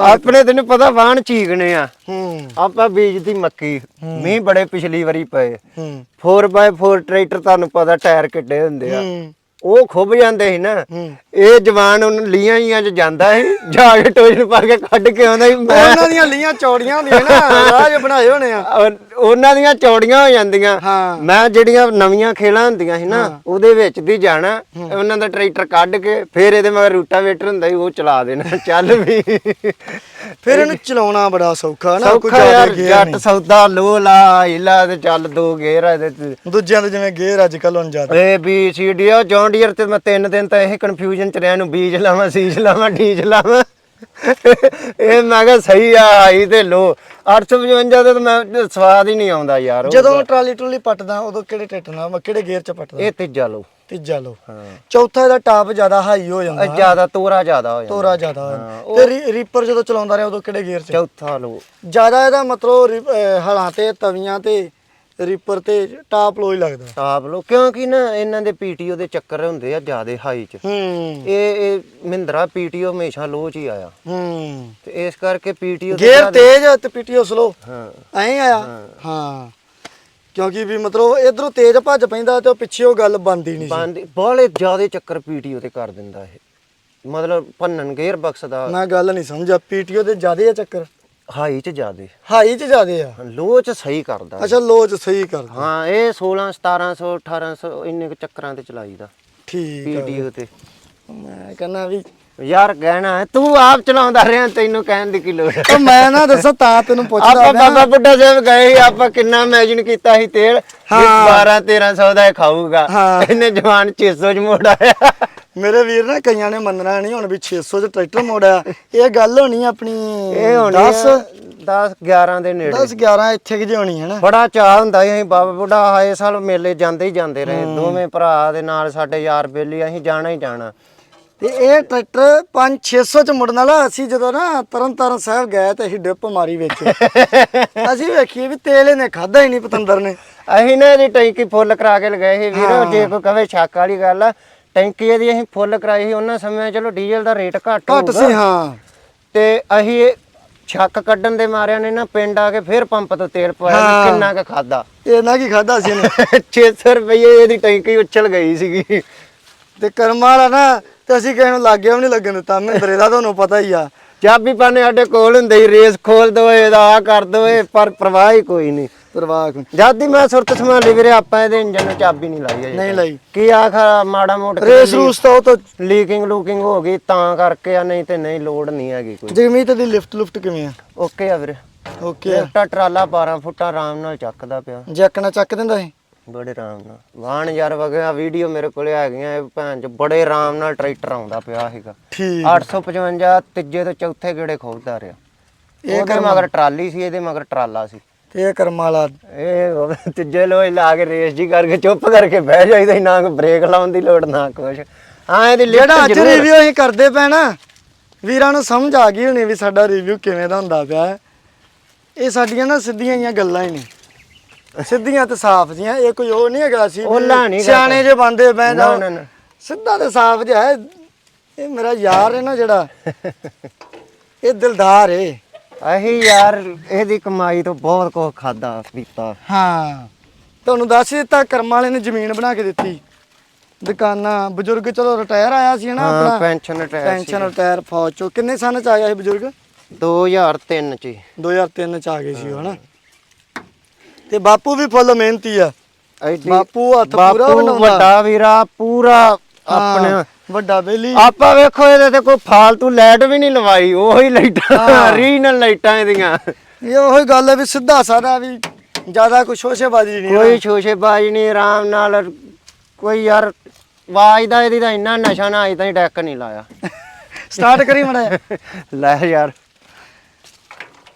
Speaker 2: ਆਪਣੇ ਤੈਨੂੰ ਪਤਾ ਵਾਹਣ ਚੀਕਣੇ ਆ।
Speaker 1: ਹੂੰ।
Speaker 2: ਆਪਾਂ ਬੀਜਦੀ ਮੱਕੀ। ਮੀਂਹ ਬੜੇ ਪਿਛਲੀ ਵਾਰੀ ਪਏ।
Speaker 1: ਹੂੰ।
Speaker 2: 4x4 ਟਰੈਕਟਰ ਤੁਹਾਨੂੰ ਪਤਾ ਟਾਇਰ ਕਿੱਡੇ ਹੁੰਦੇ ਆ।
Speaker 1: ਹੂੰ।
Speaker 2: ਉਹ ਖੁੱਭ ਜਾਂਦੇ ਸੀ ਨਾ। ਇਹ ਜਵਾਨ ਉਹਨੂੰ ਲੀਆਂ ਹੀਆਂ ਚ ਜਾਂਦਾ ਸੀ ਜਾ ਕੇ ਟੋਜਨ ਪਾ ਕੇ ਕੱਢ ਕੇ ਆਉਂਦਾ ਸੀ। ਮੈਂ
Speaker 1: ਉਹਨਾਂ ਦੀਆਂ ਲੀਆਂ ਚੌੜੀਆਂ ਹੁੰਦੀਆਂ ਨਾ ਰਾਜ ਬਣਾਏ ਹੋਣੇ ਆ।
Speaker 2: ਉਹਨਾਂ ਦੀਆਂ ਚੌੜੀਆਂ ਹੋ ਜਾਂਦੀਆਂ। ਮੈਂ ਜਿਹੜੀਆਂ ਨਵੀਆਂ ਖੇਲਾਂ ਹੁੰਦੀਆਂ ਸੀ ਨਾ ਉਹਦੇ ਵਿੱਚ ਦੀ ਜਾਣਾ। ਉਹਨਾਂ ਦਾ ਟਰੈਕਟਰ ਕੱਢ ਕੇ ਫਿਰ ਇਹਦੇ ਮਗਰ ਰੂਟਾਵੇਟਰ ਹੁੰਦਾ ਸੀ ਉਹ ਚਲਾ ਦੇਣਾ। ਚੱਲ ਵੀ।
Speaker 1: ਫਿਰ ਇਹਨੂੰ ਚਲਾਉਣਾ ਬੜਾ ਸੌਖਾ ਨਾ ਕੋਈ
Speaker 2: ਸੌਖਾ
Speaker 1: ਜ਼ਿਆਦਾ
Speaker 2: ਯਾਰ
Speaker 1: gear
Speaker 2: ਜੱਟ
Speaker 1: ਨਹੀਂ।
Speaker 2: ਸੌਦਾ ਲੋ ਲਾ ਹਿਲਾ ਤੇ ਚੱਲ ਦੋ ਗੇਰ ਆ ਇਹਦੇ ਤੇ।
Speaker 1: ਦੂਜਿਆਂ ਦੇ ਜਿਵੇਂ ਗੇਅਰ ਅੱਜ ਕੱਲ ਹੁਣ ਜ਼ਿਆਦਾ।
Speaker 2: ਏ ਬੀ ਸੀ ਡੀ ਆ ਜੌਨ ਡੀਅਰ ਤੇ ਮੈਂ ਤਿੰਨ ਦਿਨ ਤਾਂ ਇਹ ਕਨਫਿਊਜ਼ਨ ਚ ਰਿਹਾ ਨੂੰ ਬੀਜ ਲਾਵਾਂ ਸੀਜ ਲਾਵਾਂ ਡੀਜ ਲਾਵਾਂ ਇਹ ਮੈਂ ਕਿਹਾ ਸਹੀ ਆ ਹਾਈ ਤੇ ਲੋ। 855 ਦੇ ਤਾਂ ਮੈਂ ਸਵਾਦ ਹੀ ਨਹੀਂ ਆਉਂਦਾ ਯਾਰ ਉਹ।
Speaker 1: ਜਦੋਂ ਟਰਾਲੀ ਟਰੂਲੀ ਪੱਟਦਾ ਉਦੋਂ ਕਿਹੜੇ ਟਰੈਕਟਰ ਨਾਲ ਕਿਹੜੇ ਗੇਅਰ ਚ ਪੱਟਦਾ?
Speaker 2: ਇਹ ਤੀਜਾ ਲੋ
Speaker 1: ਤੀਜਾ ਲੋ
Speaker 2: ਹਾਂ।
Speaker 1: ਚੌਥਾ ਇਹਦਾ ਟਾਪ ਜ਼ਿਆਦਾ ਹਾਈ ਹੋ ਜਾਂਦਾ।
Speaker 2: ਇਹ ਜ਼ਿਆਦਾ ਤੋਰਾ ਜ਼ਿਆਦਾ ਹੋ ਜਾਂਦਾ।
Speaker 1: ਤੋਰਾ ਜ਼ਿਆਦਾ ਹੋ ਜਾਂਦਾ। ਤੇ ਰੀ- ਰੀਪਰ ਜਦੋਂ ਚਲਾਉਂਦਾ ਰਿਹਾ ਉਦੋਂ ਕਿਹੜੇ ਗੇਅਰ ਚ?
Speaker 2: ਚੌਥਾ ਲੋ
Speaker 1: ਜ਼ਿਆਦਾ ਇਹਦਾ ਮਤਲਬ ਰੀ- ਅਹ ਹਲਾਂ ਤੇ ਤਵੀਆਂ ਤੇ ਰੀਪਰ ਤੇ ਟਾਪ ਲੋ ਹੀ ਲੱਗਦਾ।
Speaker 2: ਟਾਪ ਲੋ ਕਿਉਂਕਿ ਨਾ ਇਹਨਾਂ ਦੇ ਪੀਟੀਓ ਦੇ ਚੱਕਰ ਹੁੰਦੇ ਆ ਜ਼ਿਆਦਾ ਹਾਈ ਚ।
Speaker 1: ਹੂੰ।
Speaker 2: ਇਹ ਇਹ ਮਹਿੰਦਰਾ ਪੀਟੀਓ ਹਮੇਸ਼ਾ ਲੋ ਚ ਹੀ ਆਇਆ।
Speaker 1: ਹੂੰ।
Speaker 2: ਤੇ ਇਸ ਕਰਕੇ ਪੀਟੀਓ
Speaker 1: ਗੇਅਰ ਤੇਜ਼ ਤੇ ਪੀਟੀਓ ਸਲੋ
Speaker 2: ਹਾਂ।
Speaker 1: ਐਂ ਆਇਆ। ਹਾਂ। ਕਿਉਂਕਿ ਵੀ ਮਤਲਬ ਇਧਰੋਂ ਤੇਜ਼ ਭੱਜ ਪੈਂਦਾ ਤੇ ਪਿੱਛੇ ਉਹ ਗੱਲ ਬੰਦੀ ਨਹੀਂ ਸੀ।
Speaker 2: ਬੰਦ ਜ਼ਿਆਦਾ ਚੱਕਰ ਪੀਟੀਓ ਤੇ ਕਰ ਦਿੰਦਾ ਇਹ। ਮਤਲਬ ਭੰਨਣ ਗੇਅਰ ਬਕਸ ਦਾ।
Speaker 1: ਮੈਂ ਗੱਲ ਨਹੀਂ ਸਮਝਿਆ ਪੀਟੀਓ ਦੇ ਜ਼ਿਆਦੇ ਆ ਚੱਕਰ?
Speaker 2: ਹਾਈ ਚ ਜ਼ਿਆਦੇ।
Speaker 1: ਹਾਈ ਚ ਜ਼ਿਆਦੇ ਆ?
Speaker 2: ਲੋ ਚ ਸਹੀ ਕਰਦਾ।
Speaker 1: ਅੱਛਾ ਲੋ ਚ ਸਹੀ ਕਰਦਾ।
Speaker 2: ਹਾਂ ਇਹ 16 1700 1800 ਇੰਨੇ ਕੁ ਚੱਕਰਾਂ ਤੇ ਚਲਾਈਦਾ।
Speaker 1: ਠੀਕ ਆ।
Speaker 2: ਪੀਟੀਓ ਤੇ।
Speaker 1: ਮੈਂ ਕਹਿੰਦਾ ਵੀ
Speaker 2: ਯਾਰ ਕਹਿਣਾ ਹੈ, ਤੂੰ ਆਪ ਚਲਾਉਂਦਾ ਰਿਹਾ ਤੈਨੂੰ ਕਹਿਣ ਦੀ ਕੀ ਲੋੜ ਹੈ?
Speaker 1: ਉਹ ਮੈਂ ਨਾ ਦੱਸਾਂ ਤਾਂ ਤੈਨੂੰ ਪੁੱਛਦਾ
Speaker 2: ਆਪਾਂ
Speaker 1: ਪਿਆ।
Speaker 2: ਬਾਬਾ ਬੁੱਢਾ ਸਾਹਿਬ ਗਏ ਸੀ ਆਪਾਂ ਕਿੰਨਾ ਇਮੇਜਿਨ ਕੀਤਾ ਸੀ ਤੇਲ।
Speaker 1: ਹਾਂ।
Speaker 2: 12 1300 ਦਾ ਇਹ ਖਾਊਗਾ।
Speaker 1: ਹਾਂ।
Speaker 2: ਇਹਨੇ ਜਵਾਨ 600 ਚ ਮੋੜ ਆਇਆ।
Speaker 1: ਮੇਰੇ ਵੀਰ ਨਾ ਕਈਆਂ ਨੇ ਮੰਨਣਾ ਨਹੀਂ ਹੁਣ ਵੀ 600 ਚ ਟਰੈਕਟਰ ਮੋੜਿਆ ਇਹ ਗੱਲ ਹੋਣੀ ਆਪਣੀ
Speaker 2: ਇਹ ਹੋਣੀ
Speaker 1: 10
Speaker 2: 10 11 ਦੇ ਨੇੜੇ।
Speaker 1: 10 11 ਇੱਥੇ ਕਿ ਜੇ ਹੋਣੀ ਹੈ ਨਾ।
Speaker 2: ਬੜਾ ਚਾਹ ਹੁੰਦਾ ਸੀ ਅਸੀਂ ਬਾਬਾ ਬੁੱਢਾ ਆਏ ਸਾਲ ਮੇਲੇ ਜਾਂਦੇ ਹੀ ਜਾਂਦੇ ਰਹੇ। ਦੋਵੇਂ ਭਰਾ ਦੇ ਨਾਲ ਸਾਡੇ ਯਾਰ ਬੇਲੀ ਅਸੀਂ ਜਾਣਾ ਹੀ ਜਾਣਾ।
Speaker 1: ਤੇ ਇਹ ਟਰੈਕਟਰ 5 600 ਚ ਮੁੜਨ ਵਾਲਾ। ਅਸੀਂ ਜਦੋਂ ਨਾ ਤਰਨ ਤਾਰਨ ਸਾਹਿਬ ਗਏ ਤੇ ਅਸੀਂ ਡਿਪ ਮਾਰੀ ਵਿੱਚ। ਅਸੀਂ ਵੇਖੀਏ ਵੀ ਤੇਲ ਇਹਨੇ ਖਾਦਾ ਹੀ ਨਹੀਂ ਪਤੰਦਰ ਨੇ।
Speaker 2: ਅਸੀਂ ਨਾ ਇਹਦੀ ਟੈਂਕੀ ਫੁੱਲ ਕਰਾ ਕੇ ਲਗਾਏ ਸੀ ਵੀਰ ਜੇ ਕੋਈ ਕਵੇ ਸ਼ੱਕ ਵਾਲੀ ਗੱਲ ਆ ਟੈਂਕੀ ਇਹਦੀ ਅਸੀਂ ਫੁੱਲ ਕਰਾਈ ਸੀ। ਉਹਨਾਂ ਸਮੇਂ ਚਲੋ ਡੀਜ਼ਲ ਦਾ ਰੇਟ ਘੱਟ
Speaker 1: ਘੱਟ ਸੀ ਹਾਂ।
Speaker 2: ਤੇ ਅਸੀਂ ਛੱਕ ਕੱਢਣ ਦੇ ਮਾਰਿਆਂ ਨੇ ਨਾ ਪਿੰਡ ਆ ਕੇ ਫਿਰ ਪੰਪ ਤੋਂ ਤੇਲ
Speaker 1: ਹਾਂ।
Speaker 2: ਕਿੰਨਾ ਕੁ ਖਾਦਾ
Speaker 1: ਇਹ ਨਾ ਕੀ ਖਾਦਾ ਸੀ ਇਹਨੇ?
Speaker 2: 600 ਰੁਪਏ ਇਹਦੀ ਟੈਂਕੀ ਉੱਛਲ ਗਈ ਸੀਗੀ।
Speaker 1: ਤੇ ਕਰਮ ਵਾਲਾ ਨਾ ਤੇ ਅਸੀਂ ਕਿਸੇ ਨੂੰ ਲੱਗਿਆ ਵੀ ਨਹੀਂ ਲੱਗਣ ਦਿੱਤਾ। ਮਹਿੰਦਰੇ ਦਾ ਤੁਹਾਨੂੰ ਪਤਾ ਹੀ ਆ।
Speaker 2: ਚਾਬੀ ਪਾਣੇ ਸਾਡੇ ਕੋਲ ਹੁੰਦੇ ਰੇਸ ਖੋਲ ਦੋ ਇਹਦਾ ਆ ਕਰ ਦੋ ਇਹ ਪਰ ਪ੍ਰਵਾਹ ਹੀ ਕੋਈ ਨਹੀਂ।
Speaker 1: ਪਰਵਾਹ ਕੋਈ
Speaker 2: ਜਦ ਦੀ ਮੈਂ ਸੁਰਤ ਸੰਭਾਲੀ ਵੀਰੇ ਆਪਾਂ ਇਹਦੇ ਇੰਜਨ ਨੂੰ ਚਾਬੀ ਨਹੀਂ ਲਾਈ ਅਜੇ
Speaker 1: ਨਹੀਂ ਲਈ।
Speaker 2: ਕੀ ਆਖਰ ਮਾੜਾ ਮੋਟ
Speaker 1: ਰੇਸ ਰੂਸ ਤਾਂ ਉਹ ਤਾਂ
Speaker 2: ਲੀਕਿੰਗ ਲੂਕਿੰਗ ਹੋ ਗਈ ਤਾਂ ਕਰਕੇ ਆ ਨਹੀਂ ਤੇ ਨਹੀਂ ਲੋਡ ਨਹੀਂ ਹੈਗੀ ਕੋਈ।
Speaker 1: ਜਗਮੀਤ ਦੀ ਲਿਫਟ ਲੁਫਟ ਕਿਵੇਂ ਆ?
Speaker 2: ਓਕੇ ਆ ਵੀਰੇ।
Speaker 1: ਓਕੇ
Speaker 2: ਲਿਫਟਾ ਟਰਾਲਾ 12 ਫੁੱਟਾ ਆਰਾਮ ਨਾਲ ਚੱਕਦਾ ਪਿਆ।
Speaker 1: ਜੈਕ ਨਾਲ ਚੱਕ ਦਿੰਦਾ ਸੀ?
Speaker 2: ਬੜੇ ਆਰਾਮ ਨਾਲ। ਵਾਹਣ ਯਾਰ ਵਗਿਆ ਵੀਡੀਓ ਮੇਰੇ ਕੋਲੇ ਹੈਗੀਆਂ ਇਹ ਭੈਣ ਚ ਬੜੇ ਆਰਾਮ ਨਾਲ ਟਰੈਕਟਰ ਆਉਂਦਾ ਪਿਆ ਸੀਗਾ।
Speaker 1: ਠੀਕ।
Speaker 2: 855 ਤੀਜੇ ਤੋਂ ਚੌਥੇ ਗੇੜੇ ਖੋਲਦਾ ਰਿਹਾ।
Speaker 1: ਇਹ
Speaker 2: ਇਹਦੇ ਮਗਰ ਟਰਾਲੀ ਸੀ ਇਹਦੇ ਮਗਰ ਟਰਾਲਾ ਸੀ।
Speaker 1: ਤੇ ਇਹ ਕਰਮ ਵਾਲਾ
Speaker 2: ਇਹ ਤੀਜੇ ਲੋਏ ਲਾ ਕੇ ਰੇਸ ਜੀ ਕਰਕੇ ਚੁੱਪ ਕਰਕੇ ਬਹਿ ਜਾਈਦਾ ਸੀ, ਨਾ ਕੋਈ ਬ੍ਰੇਕ ਲਾਉਣ ਦੀ ਲੋੜ ਨਾ ਕੁਛ। ਹਾਂ ਇਹਦੀ ਲਿਫਟ
Speaker 1: ਜਿਹੜਾ ਅੱਜ
Speaker 2: ਜ਼ਰੂਰ
Speaker 1: ਰਿਵਿਊ ਅਸੀਂ ਕਰਦੇ ਨਾ ਵੀਰਾਂ ਨੂੰ ਸਮਝ ਆ ਗਈ ਹੋਣੀ ਵੀ ਸਾਡਾ ਰਿਵਿਊ ਕਿਵੇਂ ਦਾ ਹੁੰਦਾ ਪਿਆ ਹੈ। ਇਹ ਸਾਡੀਆਂ ਨਾ ਸਿੱਧੀਆਂ ਜੀਆਂ ਗੱਲਾਂ ਹੀ ਨੇ। ਸਿੱਧੀਆਂ ਤੇ ਸਾਫ਼ ਜੀਆਂ ਇਹ ਕੋਈ ਉਹ ਨਹੀਂ ਹੈਗਾ ਸੀ
Speaker 2: ਉਹਲਾ ਨਹੀਂ
Speaker 1: ਸਿਆਣੇ ਜੇ ਬੰਦੇ ਬਹਿ
Speaker 2: ਨਾ
Speaker 1: ਜਾਓ
Speaker 2: ਨਾ ਨਾ।
Speaker 1: ਸਿੱਧਾ ਤੇ ਸਾਫ਼ ਜਿਹਾ ਹੈ। ਇਹ ਮੇਰਾ ਯਾਰ ਹੈ ਨਾ ਜਿਹੜਾ। ਇਹ ਦਿਲਦਾਰ ਏ।
Speaker 2: ਅਹੀ ਯਾਰ ਇਹਦੀ ਕਮਾਈ ਤੋਂ ਬਹੁਤ ਕੁਝ ਖਾਦਾ ਪੀਤਾ।
Speaker 1: ਹਾਂ। ਤੁਹਾਨੂੰ ਦੱਸ ਦਿੱਤਾ ਕਰਮ ਵਾਲੇ ਨੇ ਜ਼ਮੀਨ ਬਣਾ ਕੇ ਦਿੱਤੀ। ਦੁਕਾਨਾਂ ਬਜ਼ੁਰਗ ਚਲੋ ਰਿਟਾਇਰ ਆਇਆ ਸੀ ਨਾ ਆਪਣਾ।
Speaker 2: ਪੈਨਸ਼ਨ ਰਿਟਾਇਰ
Speaker 1: ਪੈਨਸ਼ਨ ਰਿਟਾਇਰ ਫੌਜ ਚੋਂ। ਕਿੰਨੇ ਸਾਲ ਚ ਆਇਆ ਇਹ ਬਜ਼ੁਰਗ?
Speaker 2: 2003 ਚ ਹੀ।
Speaker 1: 2003 ਚ ਆ ਗਏ ਸੀ ਹਨਾ? ਤੇ ਬਾਪੂ ਵੀ ਫੁੱਲ ਮਿਹਨਤੀ ਆ।
Speaker 2: ਐਡੀ-
Speaker 1: ਬਾਪੂ ਹੱਥ ਪੂਰਾ
Speaker 2: ਬਾਪੂ
Speaker 1: ਬਣਾਉਂਦਾ।
Speaker 2: ਵੱਡਾ ਵੀਰਾ ਪੂਰਾ ਆਪਣੇ
Speaker 1: ਵੱਡਾ ਬੇਲੀ।
Speaker 2: ਆਪਾਂ ਵੇਖੋ ਇਹਦੇ ਤੇ ਕੋਈ ਫਾਲਤੂ ਲਾਈਟ ਵੀ ਨਹੀਂ ਲਵਾਈ ਉਹੀ ਲਾਈਟਾਂ ਰੀਨਲ ਲਾਈਟਾਂ ਇਹਦੀਆਂ।
Speaker 1: ਇਹ ਉਹੀ ਗੱਲ ਹੈ ਵੀ ਸਿੱਧਾ ਸਾਦਾ ਵੀ ਜ਼ਿਆਦਾ ਕੋਈ ਸ਼ੋਸ਼ੇਬਾਜ਼ੀ ਨਹੀਂ
Speaker 2: ਕੋਈ ਸ਼ੋਸ਼ੇਬਾਜ਼ ਨਹੀਂ ਆਰਾਮ ਨਾਲ ਕੋਈ ਯਾਰ ਆਵਾਜ਼ ਦਾ ਇਹਦੀ ਤਾਂ ਇੰਨਾ ਨਸ਼ਾ ਨਾ ਅਜੇ ਤਾਈਂ ਡੈਕ ਨਹੀਂ ਲਾਇਆ।
Speaker 1: ਸਟਾਰਟ ਕਰੀ ਮੜਾ
Speaker 2: ਲੈ ਯਾਰ।